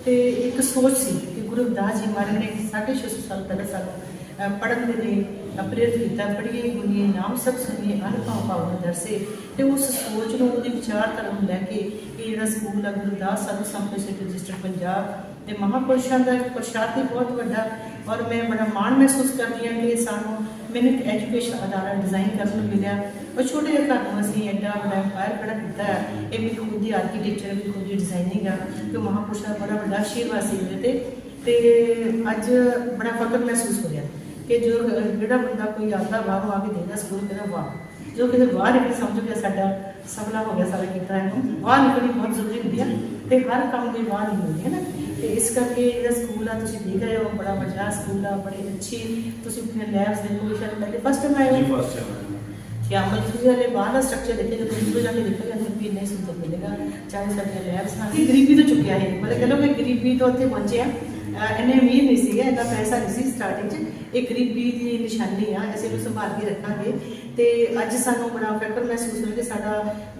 ਤੇ ਇੱਕ ਸੋਚ ਸੀ ਕਿ ਗੁਰੂ ਰਵਿਦਾਸ ਜੀ ਮਹਾਰਾਜ ਨੇ 650 ਸਾਲ ਪਹਿਲਾਂ ਸਾਨੂੰ ਪੜਨ ਦੇ ਲਈ ਅ, ਕੀਤਾ ਪੜ੍ਹੀਏ ਗੁਨੀਏ ਨਾਮ ਸਭ ਸੁਣੀਏ ਅਨੁਭਵ ਭਾਵਨਾ ਦਰਸੇ। ਤੇ ਉਸ ਸੋਚ ਨੂੰ ਉਹਦੀ ਵਿਚਾਰਧਾਰਾ ਨੂੰ ਲੈ ਕੇ ਇਹ ਜਿਹੜਾ ਸਕੂਲ ਆ ਗੁਰੂ ਸਾਧੂ ਸੰਪਰਕ ਰਜਿਸਟਰ ਪੰਜਾਬ ਤੇ ਮਹਾਪੁਰਸ਼ਾਂ ਦਾ ਪ੍ਰਸ਼ਾਦ ਹੀ ਬਹੁਤ ਵੱਡਾ ਔਰ ਮੈਂ ਬੜਾ ਮਾਣ ਮਹਿਸੂਸ ਕਰਦੀ ਹਾਂ ਕਿ ਸਾਨੂੰ ਮੈਨੂੰ ਇੱਕ ਐਜੂਕੇਸ਼ਨ ਅਦਾਰਾ ਡਿਜ਼ਾਈਨ ਕਰਨ ਨੂੰ ਮਿਲਿਆ। ਉਹ ਛੋਟੇ ਜਿਹੇ ਘਰ ਨੂੰ ਅਸੀਂ ਐਡਾ ਬੜਾ ਫਾਇਰ ਖੜਾ ਕੀਤਾ ਹੈ। ਇਹ ਵੀ ਖੁਦ ਦੀ ਆਰਕੀਟੈਕਚਰ ਵੀ ਖੁਦ ਦੀ ਡਿਜ਼ਾਈਨਿੰਗ ਆ ਕਿ ਮਹਾਪੁਰਸ਼ਾਂ ਦਾ ਬੜਾ ਵੱਡਾ ਆਸ਼ੀਰਵਾਦ ਸੀ ਮੇਰੇ ਤੇ। ਤੇ ਅੱਜ ਬੜਾ ਫਖਰ ਮਹਿਸੂਸ ਹੋ ਰਿਹਾ। ਕਿ ਜੋ ਜਿਹੜਾ ਬੰਦਾ ਕੋਈ ਆਉਂਦਾ ਬਾਹਰੋਂ ਆ ਕੇ ਦੇਖਦਾ ਸਕੂਲ ਕਹਿੰਦਾ ਵਾਹ ਜੋ ਕਿਤੇ ਬਾਹਰ ਨਿਕਲ ਸਮਝੋ ਕਿ ਸਾਡਾ ਸਫਲਾ ਹੋ ਗਿਆ ਸਾਰਾ ਕੀਤਾ ਹੈ ਬਾਹਰ ਨਿਕਲਣੀ ਬਹੁਤ ਜ਼ਰੂਰੀ ਹੁੰਦੀ ਹੈ ਤੇ ਹਰ ਕੰਮ ਦੀ ਬਾਹਰ ਨਹੀਂ ਹੁੰਦੀ ਹੈ ਨਾ ਤੇ ਇਸ ਕਰਕੇ ਜਿਹੜਾ ਸਕੂਲ ਆ ਤੁਸੀਂ ਦੇਖ ਰਹੇ ਹੋ ਬੜਾ ਵੱਡਾ ਸਕੂਲ ਆ ਬੜੀ ਅੱਛੀ ਤੁਸੀਂ ਆਪਣੇ ਲੈਬਸ ਦੇਖੋ ਸ਼ਾਇਦ ਪਹਿਲੇ ਫਸਟ ਟਾਈਮ ਆਏ ਹੋ ਕਿ ਅਮਲ ਤੁਸੀਂ ਹਲੇ ਬਾਹਰ ਦਾ ਸਟਰਕਚਰ ਦੇਖੇ ਜਦੋਂ ਤੁਸੀਂ ਜਾ ਕੇ ਦੇਖੋਗੇ ਅੰਦਰ ਵੀ ਨਹੀਂ ਸੁੰਦਰ ਮਿਲੇਗਾ ਚਾਹੇ ਸਾਡੇ ਲੈਬਸ ਹਨ ਇਹ ਗਰੀਬੀ ਤੋਂ ਚੁੱਕਿਆ ਹੈ ਮਤਲਬ ਕਹ ਲਓ ਕਿ ਗਰੀਬੀ ਤੋਂ ਉੱਥੇ ਪਹੁੰਚੇ ਆ ਅਹ ਇੰਨੇ ਅਮੀਰ ਨਹੀਂ ਸੀਗੇ ਇੰਨਾ ਪੈਸਾ ਨਹੀਂ ਸੀ ਸਟਾਰਟਿੰਗ 'ਚ ਇਹ ਗਰੀਬੀ ਦੀ ਨਿਸ਼ਾਨੀ ਆ, ਅਸੀਂ ਇਹਨੂੰ ਸੰਭਾਲ ਕੇ ਰੱਖਾਂਗੇ। ਤੇ ਅੱਜ ਸਾਨੂੰ ਬੜਾ ਫੈਕਟਰ ਮਹਿਸੂਸ ਹੋਇਆ ਕਿ ਸਾਡਾ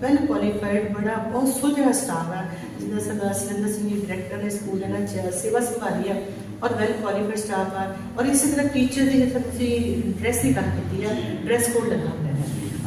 ਵੈਲ ਕੁਆਲੀਫਾਈਡ ਬੜਾ ਬਹੁਤ ਸੁਝਾ ਸਟਾਫ ਆ ਜਿਹਦਾ ਸਰਦਾਰ ਸਿਲੰਦਰ ਸਿੰਘ ਡਾਇਰੈਕਟਰ ਨੇ ਸਕੂਲ ਦੇ ਵਿੱਚ ਸੇਵਾ ਸੰਭਾਲੀ ਆ ਔਰ ਵੈਲ ਕੁਆਲੀਫਾਈਡ ਸਟਾਫ ਆ। ਔਰ ਇਸੇ ਤਰ੍ਹਾਂ ਟੀਚਰ ਦੀ ਜਿੱਥੇ ਤੁਸੀਂ ਡਰੈਸ ਦੀ ਗੱਲ ਕੀਤੀ ਆ ਡਰੈਸ ਕੋਡ ਲੱਗਾ ਹੋਇਆ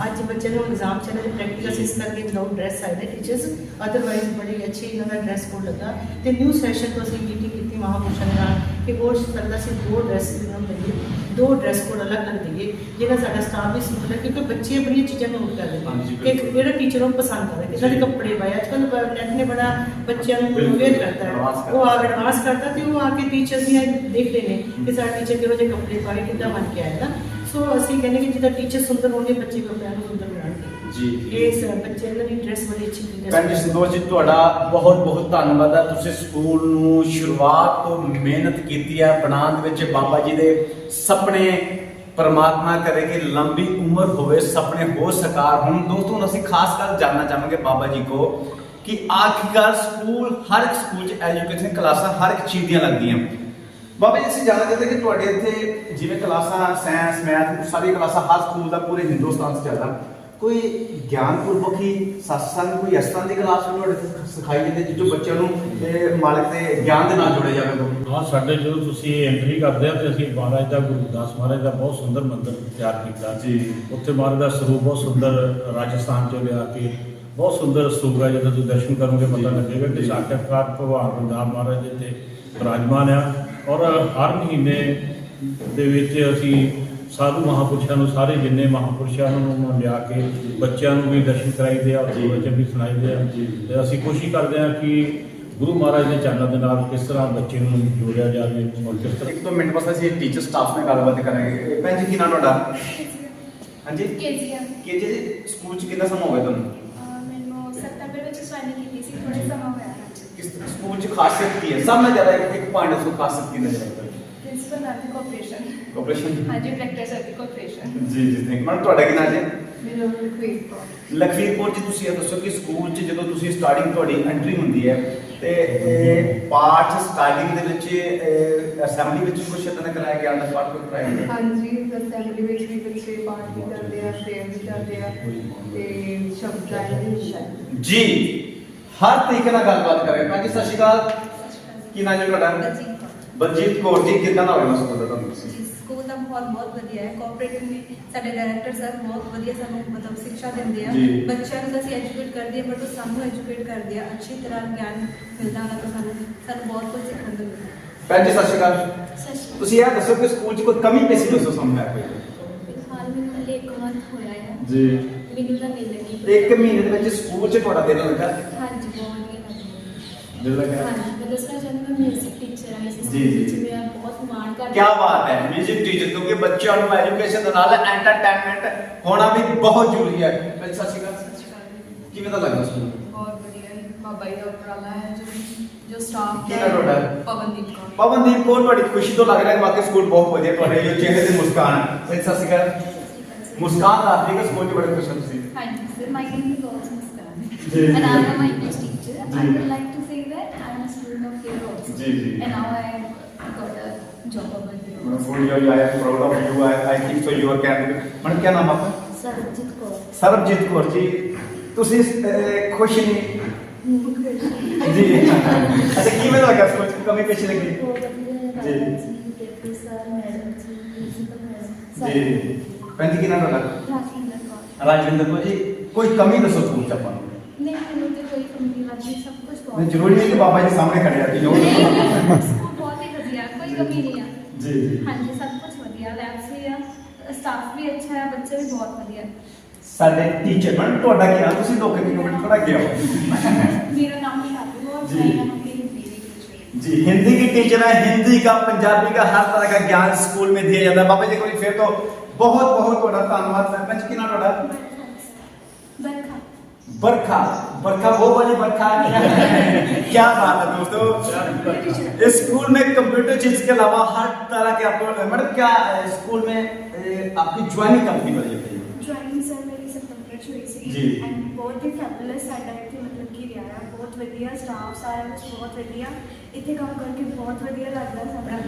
ਅੱਜ ਬੱਚੇ ਨੂੰ ਐਗਜ਼ਾਮ ਚੱਲ ਰਹੇ ਪ੍ਰੈਕਟੀਕਲ ਇਸ ਕਰਕੇ ਵਿਦਾਊਟ ਡਰੈਸ ਆਏ ਨੇ ਟੀਚਰਸ ਅਦਰਵਾਈਜ਼ ਬੜੀ ਅੱਛੀ ਇਹਨਾਂ ਦਾ ਡਰੈਸ ਕੋਡ ਲੱਗਾ। ਤੇ ਨਿਊ ਸੈਸ਼ਨ ਤੋਂ ਅਸੀਂ ਮੀਟਿੰਗ ਮਹਾਪੁਰਸ਼ਾਂ ਦੇ ਨਾਲ ਕਿ ਹੋਰ ਸਰਦਾ ਸੀ ਦੋ ਡਰੈਸ ਨੂੰ ਲਈਏ ਦੋ ਡਰੈਸ ਕੋਡ ਅਲੱਗ ਅਲੱਗ ਦਈਏ ਜਿਹੜਾ ਸਾਡਾ ਸਟਾਫ ਵੀ ਸਮਝਦਾ ਕਿਉਂਕਿ ਬੱਚੇ ਬੜੀਆਂ ਚੀਜ਼ਾਂ ਨੋਟ ਕਰਦੇ ਨੇ। ਕਿ ਕਿਹੜਾ ਟੀਚਰ ਨੂੰ ਪਸੰਦ ਕਰਦਾ ਕਿਹਨਾਂ ਦੇ ਕੱਪੜੇ ਪਾਏ ਅੱਜ ਕੱਲ੍ਹ ਨੈਟ ਨੇ ਬੜਾ ਬੱਚਿਆਂ ਨੂੰ ਅਵੇਅਰ ਕਰਦਾ ਹੈ। ਉਹ ਆ ਐਡਵਾਂਸ ਕਰਦਾ ਤੇ ਉਹ ਆ ਕੇ ਟੀਚਰ ਦੀਆਂ ਦੇਖਦੇ ਨੇ ਕਿ ਸਾਡਾ ਟੀਚਰ ਕਿਹੋ ਜਿਹੇ ਕੱਪੜੇ ਪਾਏ ਕਿੱਦਾਂ ਬਣ ਕੇ ਆਇਆ। ਨਾ ਸੋ ਅਸੀਂ ਕਹਿੰਦੇ ਕਿ ਜਿੱਦਾਂ ਟੀਚਰ ਸੁੰਦਰ ਹੋਣਗੇ ਬੱਚੇ ਵੀ ਆਪਣੇ ਆਪ ਨੂੰ ਸੁੰਦਰ ਬਣਾਉਣਗੇ। ਜੀ ਇਸ ਬੱਚੇ ਇਹਨਾਂ ਦੀ ਡਰੈਸ ਬੜੀ ਅੱਛੀ ਕੀਤੀ ਭੈਣ ਜੀ ਸੰਤੋਸ਼ ਜੀ ਤੁਹਾਡਾ ਬਹੁਤ ਬਹੁਤ ਧੰਨਵਾਦ ਹੈ। ਤੁਸੀਂ ਸਕੂਲ ਨੂੰ ਸ਼ੁਰੂਆਤ ਤੋਂ ਮਿਹਨਤ ਕੀਤੀ ਹੈ। ਬਣਾਉਣ ਦੇ ਵਿੱਚ ਬਾਬਾ ਜੀ ਦੇ ਸੁਪਨੇ ਪਰਮਾਤਮਾ ਕਰੇ ਕਿ ਲੰਬੀ ਉਮਰ ਹੋਵੇ ਸੁਪਨੇ ਹੋ ਸਕਾਰ ਹੁਣ। ਦੋਸਤੋ ਹੁਣ ਅਸੀਂ ਖਾਸ ਕਰ ਜਾਨਣਾ ਚਾਹਾਂਗੇ ਬਾਬਾ ਜੀ ਕੋ ਕਿ ਆਖਿਰਕਾਰ ਸਕੂਲ ਹਰ ਇੱਕ ਸਕੂਲ 'ਚ ਐਜੂਕੇਸ਼ਨ ਕਲਾਸਾਂ ਹਰ ਇੱਕ ਚੀਜ਼ ਦੀਆਂ ਲੱਗਦੀਆਂ। ਬਾਬਾ ਜੀ ਅਸੀਂ ਜਾਣਨਾ ਚਾਹੁੰਦੇ ਕਿ ਤੁਹਾਡੇ ਇੱਥੇ ਜਿਵੇਂ ਕਲਾਸਾਂ ਸਾਇੰਸ ਮੈਥ ਸਾਰੀ ਕਲਾਸਾਂ ਹਰ ਸਕੂਲ ਦਾ ਪੂਰੇ ਹਿੰਦੁਸਤਾਨ 'ਚ ਚੱਲਦਾ। ਕੋਈ ਗਿਆਨਪੂਰਵਕ ਹੀ ਸਤਸੰਗ ਕੋਈ ਇਸ ਤਰ੍ਹਾਂ ਦੀ ਕਲਾਸ ਵੀ ਤੁਹਾਡੇ ਇੱਥੇ ਸਿਖਾਈ ਜਾਂਦੀ ਹੈ ਜੋ ਬੱਚਿਆਂ ਨੂੰ ਇਹ ਮਾਲਕ ਦੇ ਗਿਆਨ ਦੇ ਨਾਲ ਜੋੜਿਆ ਜਾਵੇ? ਹਾਂ ਸਾਡੇ ਜਦੋਂ ਤੁਸੀਂ ਐਂਟਰੀ ਕਰਦੇ ਆ ਤੇ ਅਸੀਂ ਮਹਾਰਾਜ ਦਾ ਗੁਰੂ ਦਾਸ ਮਹਾਰਾਜ ਦਾ ਬਹੁਤ ਸੁੰਦਰ ਮੰਦਿਰ ਤਿਆਰ ਕੀਤਾ। ਜੀ। ਉੱਥੇ ਮਹਾਰਾਜ ਦਾ ਸਰੂਪ ਬਹੁਤ ਸੁੰਦਰ ਰਾਜਸਥਾਨ ਚੋਂ ਲਿਆ ਕੇ ਬਹੁਤ ਸੁੰਦਰ ਸਰੂਪ ਹੈ ਜਦੋਂ ਤੁਸੀਂ ਦਰਸ਼ਨ ਕਰੋਗੇ ਪਤਾ ਲੱਗੇਗਾ ਕਿ ਸਾਖਾਤਕਾਰ ਭਗਵਾਨ ਪੰਜਾਬ ਮਹਾਰਾਜ ਦੇ ਤੇ ਵਿਰਾਜਮਾਨ ਆ। ਔਰ ਹਰ ਮਹੀਨੇ ਦੇ ਵਿੱਚ ਅਸੀਂ ਸਾਧੂ ਮਹਾਪੁਰਸ਼ਾਂ ਨੂੰ ਸਾਰੇ ਜਿੰਨੇ ਮਹਾਪੁਰਸ਼ਾਂ ਨੂੰ ਉਹਨਾਂ ਲਿਆ ਕੇ ਬੱਚਿਆਂ ਨੂੰ ਵੀ ਦਰਸ਼ਨ ਕਰਾਈਦੇ ਆ ਜੀ। ਬੱਚੇ ਵੀ ਸੁਣਾਈਦੇ ਆ। ਤੇ ਅਸੀਂ ਕੋਸ਼ਿਸ਼ ਕਰਦੇ ਆ ਕਿ ਗੁਰੂ ਮਹਾਰਾਜ ਦੇ ਚਰਨਾਂ ਦੇ ਨਾਲ ਕਿਸ ਤਰ੍ਹਾਂ ਬੱਚੇ ਨੂੰ ਜੋੜਿਆ ਜਾਵੇ ਔਰ ਕਿਸ ਤਰ੍ਹਾਂ ਇੱਕ ਦੋ ਮਿੰਟ ਬਸ ਅਸੀਂ ਟੀਚਰ ਸਟਾਫ ਨਾਲ ਗੱਲਬਾਤ ਕਰਾਂਗੇ। ਭੈਣ ਜੀ ਕੀ ਨਾਮ ਤੁਹਾਡਾ? ਹਾਂਜੀ? ਕੇਜੀਐਮ ਕੇ ਜੀ ਸਕੂਲ ਚ ਕਿੰਨਾ ਸਮਾਂ ਹੋ ਗਿਆ ਤੁਹਾਨੂੰ? ਮੈਨੂੰ ਸੈਪਟੈਂਬਰ ਵਿੱਚ ਜੁਆਇਨਿੰਗ ਕੀਤੀ ਸੀ ਥੋੜੇ ਸਮਾਂ ਹੋਇਆ। ਹੈ ਕਿਸ ਸਕੂਲ ਚ ਖਾਸੀਅਤ ਕੀ ਹੈ ਸਭ ਨਾਲ ਜ਼ਿਆਦਾ ਇੱਕ ਇੱਕ ਪੁਆਇੰਟ ਉਸ ਖਾਸੀਅਤ ਕੀ ਨਜ਼ਰ ਆਈ ਪ੍ਰਿੰਸੀਪਲ ਦੀ ਕੋਆਪਰੇਸ਼ਨ ਕੋਆਪਰੇਸ਼ਨ ਹਾਂਜੀ ਸਰ ਦੀ ਕੋਆਪਰੇਸ਼ਨ ਜੀ ਜੀ ਥੈਂਕ ਮੈਡਮ ਤੁਹਾਡਾ ਕੀ ਨਾਮ ਜੀ? ਮੇਰਾ ਨਾਮ ਲਖਵੀਰ ਕੌਰ ਲਖਵੀਰਪੁਰ ਜੀ ਤੁਸੀਂ ਇਹ ਦੱਸੋ ਕਿ ਸਕੂਲ 'ਚ ਜਦੋਂ ਤੁਸੀਂ ਸਟਾਰਟਿੰਗ ਤੁਹਾਡੀ ਐਂਟਰੀ ਹੁੰਦੀ ਹੈ ਤੇ ਇਹ ਪਾਠ ਸਟਾਰਟਿੰਗ ਦੇ ਵਿੱਚ ਅਸੈਂਬਲੀ ਵਿੱਚ ਕੁਝ ਇਦਾਂ ਦਾ ਕਰਾਇਆ ਗਿਆ ਅੰਦਰ ਪਾਠ ਕੋਈ ਕਰਾਇਆ ਗਿਆ? ਹਾਂਜੀ ਅਸੈਂਬਲੀ ਵਿੱਚ ਵੀ ਬੱਚੇ ਪਾਠ ਵੀ ਕਰਦੇ ਆ ਪ੍ਰੇਅਰ ਵੀ ਕਰਦੇ ਆ ਤੇ ਸ਼ਬਦ ਵੀ ਸ਼ਾਇਦ ਜੀ। ਹਰ ਤਰੀਕੇ ਨਾਲ ਗੱਲਬਾਤ ਕਰੇ ਭਾਜੀ ਸਤਿ ਸ਼੍ਰੀ ਅਕਾਲ। ਕੀ ਨਾਮ ਹੈ ਤੁਹਾਡਾ? ਬਲਜੀਤ ਕੌਰ ਜੀ ਕਿੱਦਾਂ ਦਾ ਹੋਇਆ ਸਕੂਲ ਦਾ ਤੁਹਾਨੂੰ ਸਕੂਲ ਦਾ ਮਾਹੌਲ ਬਹੁਤ ਵਧੀਆ ਹੈ। ਕੋਆਪਰੇਟਿਵ ਨੇ ਸਾਡੇ ਡਾਇਰੈਕਟਰ ਸਰ ਬਹੁਤ ਵਧੀਆ ਸਾਨੂੰ ਮਤਲਬ ਸਿੱਖਿਆ ਦਿੰਦੇ ਆ। ਬੱਚਿਆਂ ਨੂੰ ਤਾਂ ਅਸੀਂ ਐਜੂਕੇਟ ਕਰਦੇ ਆ ਬਟ ਉਹ ਸਾਨੂੰ ਐਜੂਕੇਟ ਕਰਦੇ ਆ। ਅੱਛੀ ਤਰ੍ਹਾਂ ਗਿਆਨ ਮਿਲਦਾ ਉਹਨਾਂ ਤੋਂ ਸਾਨੂੰ। ਸਾਨੂੰ ਬਹੁਤ ਕੁਝ ਸਿੱਖਣ ਨੂੰ ਮਿਲਦਾ। ਭੈਣ ਜੀ ਸਤਿ ਸ਼੍ਰੀ ਅਕਾਲ। ਤੁਸੀਂ ਇਹ ਦੱਸੋ ਕਿ ਸਕੂਲ 'ਚ ਕੋਈ ਕਮੀ ਪੇਸ਼ੀ ਦੱਸੋ ਸਾਨੂੰ ਹੈ ਕੋਈ ਫਿਲਹਾਲ ਮੈਨੂੰ ਹਲੇ ਇੱਕ ਮੰਥ ਹੋਇਆ ਹੈ। ਜੀ। ਮੈਨੂੰ ਤਾਂ ਨਹੀਂ ਲੱਗੀ ਇੱਕ ਮਹੀਨੇ ਦੇ ਵਿੱਚ ਸਕੂਲ 'ਚ ਤੁਹਾਡਾ ਦਿਨ ਲੱਗਾ। ਹਾਂਜੀ। ਦਿਨ ਲੱਗਾ ਹਾਂਜੀ ਮੈਂ ਦੱਸਣਾ ਚਾਹੁੰਦੀ ਮੈਂ ਮਿਊਜ਼ਿਕ ਟੀਚਰ ਆਈ ਸੀ ਜੀ, ਜੀ। ਸਕੂਲ ਵਿੱਚ ਮੇਰਾ ਬਹੁਤ ਮਾਣ ਕਰਦੀ ਕੀ ਬਾਤ ਹੈ ਮਿਊਜ਼ਿਕ ਟੀਚਰ ਕਿਉਂਕਿ ਬੱਚਿਆਂ ਨੂੰ ਐਜੂਕੇਸ਼ਨ ਦੇ ਨਾਲ ਐਂਟਰਟੇਨਮੈਂਟ ਹੋਣਾ ਵੀ ਬਹੁਤ ਜ਼ਰੂਰੀ ਹੈ ਮੈਂ ਸਤਿ ਸ਼੍ਰੀ ਅਕਾਲ ਕਿਵੇਂ ਦਾ ਲੱਗਾ ਸਕੂਲ ਬਹੁਤ ਵਧੀਆ ਹੈ ਬਾਬਾ ਜੀ ਦਾ ਉਪਰਾਲਾ ਹੈ ਜੋ ਜੋ ਸਟਾਫ ਕੀ ਨਾਮ ਤੁਹਾਡਾ? ਪਵਨਦੀਪ ਕੌਰ ਪਵਨਦੀਪ ਕੌਰ ਤੁਹਾਡੀ ਖੁਸ਼ੀ ਤੋਂ ਲੱਗ ਰਿਹਾ ਹੈ ਵਾਕਈ ਸਕੂਲ ਬਹੁਤ ਵਧੀਆ ਤੁਹਾਡੇ ਜੋ ਚਿਹਰੇ ਤੇ ਮੁਸਕਾਨ ਹੈ ਸਤਿ ਸ਼੍ਰੀ ਅਕਾਲ ਮੁਸਕਾਨ ਦਾ ਆਪਣੀ ਸਕੂਲ 'ਚ ਬੜੇ ਖੁਸ਼ ਹਾਂ ਤੁਸੀਂ Thank you, sir. My name is also Muskan. Ji, And ji. I am my English here also. Ji, ji. And now I got a job over there. मैं full your I am proud of you I I think so you are can madam क्या नाम आपका Sarojit Kaur. Sarabjit Kaur ji ਤੁਸੀਂ ਅਹ, ਖੁਸ਼ ਨਹੀਂ ਜੀ ਅੱਛਾ ਕਿਵੇਂ ਦਾ ਲੱਗਾ ਸਕੂਲ 'ਚ ਕਮੀ ਪੇਸ਼ੀ ਲੱਗੀ जी deputy sir, madam जी, principal madam, ਜੀ ਭੈਣ ਜੀ ਕੀ ਨਾਮ ਤੁਹਾਡਾ राजेंद्र कौर। ਰਾਜਵਿੰਦਰ ਕੌਰ ਜੀ ਕੋਈ ਕਮੀ ਦੱਸੋ ਸਕੂਲ 'ਚ ਆਪਾਂ ਨੂੰ नहीं ਮੈਨੂੰ ਤੇ ਕੋਈ ਕਮੀ ਨਹੀਂ ਲੱਗੀ ਸਭ ਕੁਝ ਬਹੁਤ ਨਹੀਂ ਜ਼ਰੂਰੀ ਨਹੀਂ ਕਿ ਬਾਬਾ ਜੀ ਸਾਹਮਣੇ ਖੜੇ ਆ ਕਿ ਜੋ ਨਹੀਂ, ਨਹੀਂ, ਸਕੂਲ ਬਹੁਤ ਹੀ ਵਧੀਆ ਕੋਈ ਕਮੀ ਨਹੀਂ ਆ ਜੀ ਜੀ ਹਾਂਜੀ ਸਭ ਕੁਝ ਵਧੀਆ ਲੈਬਸ ਵੀ ਆ ਸਟਾਫ ਵੀ ਅੱਛਾ ਹੈ ਬੱਚੇ ਵੀ ਬਹੁਤ ਵਧੀਆ ਸਾਡੇ ਟੀਚਰ ਮੈਡਮ ਤੁਹਾਡਾ ਕੀ ਨਾਮ ਤੁਸੀਂ ਲੋਕ ਕਿਲੋਮੀਟਰ ਥੋੜਾ ਗਿਆ मेरा नाम शादी और जी। मैं यहाँ की हिंदी की टीचर जी हिंदी की टीचर है हिंदी का पंजाबी का हर तरह का ज्ञान स्कूल में दिया जाता है बाबा जी को फिर तो बहुत बहुत बड़ा धन्यवाद सरपंच की नाम बड़ा बरखा बरखा बरखा वो वाली बरखा क्या बात है दोस्तों इस स्कूल में कंप्यूटर चीज के अलावा हर तरह के आपको मैडम क्या अ, स्कूल में अ, आपकी ज्वाइनिंग कंपनी वाली बताइए ਜੁਆਇਨਿੰਗ ਸਰ ਮੇਰੀ ਸਤੰਬਰ ਚ ਹੋਈ ਸੀ ਜੀ। ਐਂਡ ਬਹੁਤ ਹੀ ਫੈਬੂਲਸ ਸਾਡਾ ਇੱਥੇ ਮਤਲਬ ਕੀ ਰਿਹਾ ਹੈ ਬਹੁਤ ਵਧੀਆ ਸਟਾਫ ਸਾਰਾ ਕੁਝ ਬਹੁਤ ਵਧੀਆ ਇੱਥੇ ਕੰਮ ਕਰਕੇ ਬਹੁਤ ਵਧੀਆ ਲੱਗਦਾ ਸਾਡਾ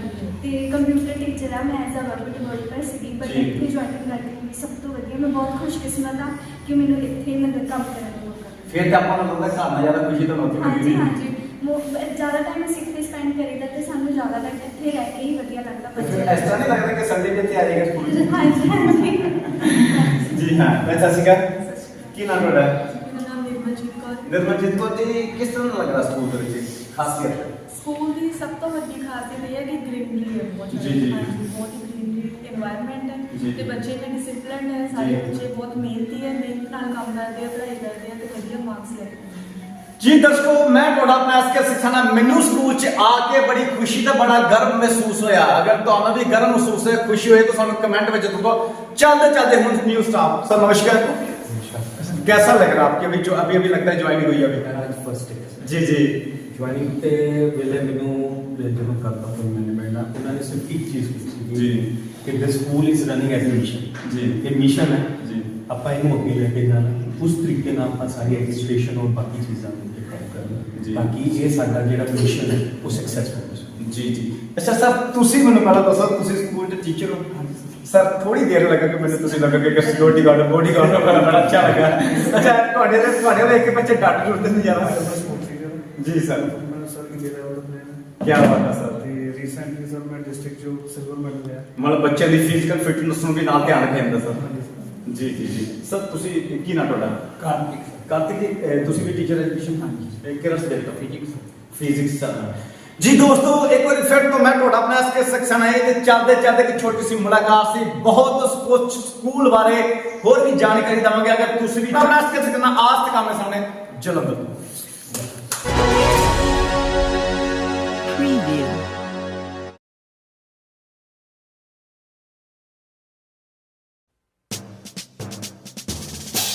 ਤੇ ਕੰਪਿਊਟਰ ਟੀਚਰ ਆ ਮੈਂ ਐਜ਼ ਅ ਵਰਕ ਡਿਵੈਲਪਰ ਸੀਗੀ ਪਰ ਜੀ। ਇੱਥੇ ਜੁਆਇਨਿੰਗ ਕਰਕੇ ਮੇਰੀ ਸਭ ਤੋਂ ਵਧੀਆ ਮੈਂ ਬਹੁਤ ਖੁਸ਼ਕਿਸਮਤ ਆ ਕਿ ਮੈਨੂੰ ਇੱਥੇ ਮਤਲਬ ਕੰਮ ਕਰਨ ਫਿਰ ਤਾਂ ਆਪਾਂ ਨੂੰ ਲੱਗਦਾ ਘਰ ਨਾਲ ਜ਼ਿਆਦਾ ਖੁਸ਼ੀ ਤਾਂ ਨਹੀਂ। ਹਾਂਜੀ। ਮੋ- ਜ਼ਿਆਦਾ ਟਾਈਮ ਅਸੀਂ ਸਪੈਂਡ ਕਰੀਦਾ ਤੇ ਸਾਨੂੰ ਜ਼ਿਆਦਾ ਟਾਈਮ ਇੱਥੇ ਰਹਿ ਕੇ ਹੀ ਵਧੀਆ ਲੱਗਦਾ ਤੇ ਇਸ ਤਰ੍ਹਾਂ ਨਹੀਂ ਲੱਗਦਾ ਕਿ ਸੰਡੇ ਤੇ ਆ ਜਾਏਗਾ ਸਕੂਲ ਚ? ਹਾਂਜੀ ਜੀ ਹਾਂ ਮੈਂ ਸਤਿ ਸ਼੍ਰੀ ਕੀ ਨਾਮ ਤੁਹਾਡਾ? ਮੇਰਾ ਨਾਮ ਨਿਰਮਲਜੀਤ ਕੌਰ ਹੈ। ਨਿਰਮਲਜੀਤ ਜੀ ਦੀ ਤੋਂ ਜੀ, ਜੀ। ਜੀ ਦਰਸ਼ਕੋ ਮੈਂ ਤੁਹਾਡਾ ਆਪਣਾ ਐਸਕੇ ਸਿੱਖਣਾ ਮੈਨੂੰ ਸਕੂਲ 'ਚ ਆ ਕੇ ਬੜੀ ਖੁਸ਼ੀ ਤੇ ਬੜਾ ਗਰਵ ਮਹਿਸੂਸ ਹੋਇਆ। ਅਗਰ ਤੁਹਾਨੂੰ ਵੀ ਗਰਵ ਮਹਿਸੂਸ ਹੋਇਆ ਖੁਸ਼ੀ ਹੋਏ ਤਾਂ ਸਾਨੂੰ ਕਮੈਂਟ ਵਿੱਚ ਦੱਸੋ ਚੱਲ ਚੱਲਦੇ ਹੁਣ ਨਿਊ ਸਟਾਫ ਸਰ ਨਮਸਕਾਰ। कैसा लग रहा है आपके अभी जो अभी अभी लगता है ज्वाइन हुई अभी फर्स्ट जी ਜੁਆਇਨਿੰਗ ਤੇ ਵੇਲੇ ਮੈਨੂੰ ਜਦੋਂ ਕਰਦਾ ਤੋਂ ਮੈਨੂੰ ਮਿਲਣਾ ਉਹਨਾਂ ਨੇ ਸਿਰਫ ਇੱਕ ਚੀਜ਼ ਕੀਤੀ ਜੀ। ਕਿ the school is running as mission ਜੀ। ਇਹ ਮਿਸ਼ਨ ਹੈ ਜੀ। ਆਪਾਂ ਇਹਨੂੰ ਅੱਗੇ ਲੈ ਕੇ ਜਾਣਾ ਉਸ ਤਰੀਕੇ ਨਾਲ ਆਪਾਂ ਸਾਰੀ ਐਡਮਿਨਿਸਟ੍ਰੇਸ਼ਨ ਔਰ ਬਾਕੀ ਚੀਜ਼ਾਂ ਨੂੰ ਕੰਮ ਜੀ। ਕਰਨਾ ਤਾਂ ਕਿ ਇਹ ਸਾਡਾ ਜਿਹੜਾ ਮਿਸ਼ਨ ਹੈ ਉਹ ਸਕਸੈਸਫੁਲ ਹੋ ਜੀ ਜੀ ਅੱਛਾ ਸਰ ਤੁਸੀਂ ਮੈਨੂੰ ਪਹਿਲਾਂ ਦੱਸੋ ਤੁਸੀਂ ਸਕੂਲ ਦੇ ਟੀਚਰ ਹੋ ਸਰ ਥੋੜੀ ਦੇਰ ਲੱਗਾ ਕਿ ਮੈਨੂੰ ਤੁਸੀਂ ਲੱਗਾ ਕਿ ਸਿਕਿਉਰਿਟੀ ਗਾਰਡ ਬੋਡੀ ਗਾਰਡ ਬੜਾ ਅੱਛਾ ਲੱਗਾ ਅੱਛਾ ਤੁਹਾਡੇ ਦੇ ਤੁਹਾਡੇ ਵੇਖ ਕੇ ਬੱਚੇ ਡੱਟ ਜੁੜਦੇ ਨੇ ਜ਼ਿਆਦਾ ਜੀ ਸਰ। ਮੈਂ ਸਰ ਇੰਡੀਆ ਲੈਵਲ ਦਾ ਪਲੇਅਰ ਕੀ ਬਾਤ ਹੈ ਸਰ। ਤੇ ਰੀਸੈਂਟਲੀ ਸਰ ਮੈਂ ਡਿਸਟ੍ਰਿਕਟ ਜੋ ਸਿਲਵਰ ਮੈਡਲ ਲਿਆ। ਮਤਲਬ ਬੱਚਿਆਂ ਦੀ ਫਿਜ਼ੀਕਲ ਫਿਟਨੈਸ ਨੂੰ ਵੀ ਨਾਲ ਧਿਆਨ ਰੱਖਿਆ ਜਾਂਦਾ ਸਰ। ਜੀ ਜੀ ਜੀ। ਸਰ ਤੁਸੀਂ ਕੀ ਨਾਮ ਤੁਹਾਡਾ? ਕਾਰਤਿਕ ਕਾਰਤਿਕ ਜੀ ਅਹ, ਤੁਸੀਂ ਵੀ ਟੀਚਰ ਐਜੂਕੇਸ਼ਨ ਹਾਂਜੀ ਕਿਹੜਾ ਸਬਜੈਕਟ ਫਿਜ਼ਿਕਸ ਫਿਜ਼ਿਕਸ ਸਰ। ਜੀ ਦੋਸਤੋ ਇੱਕ ਵਾਰੀ ਫਿਰ ਤੋਂ ਮੈਂ ਤੁਹਾਡਾ ਆਪਣਾ ਐਸਕੇ ਸੈਕਸ਼ਨ ਹੈ ਤੇ ਚੱਲਦੇ ਚੱਲਦੇ ਇੱਕ ਛੋਟੀ ਸੀ ਮੁਲਾਕਾਤ ਸੀ। ਬਹੁਤ ਕੁਝ ਸਕੂਲ ਬਾਰੇ ਹੋਰ ਵੀ ਜਾਣਕਾਰੀ ਦਵਾਂਗੇ। ਅਗਰ ਤੁਸੀਂ ਵੀ ਆਪਣਾ ਐਸਕੇ ਸੈਕਸ਼ਨ ਆਜ ਤੱਕ ਆਮਨੇ ਸਾਹਮਣੇ ਜਲੰਧਰ ਤੋਂ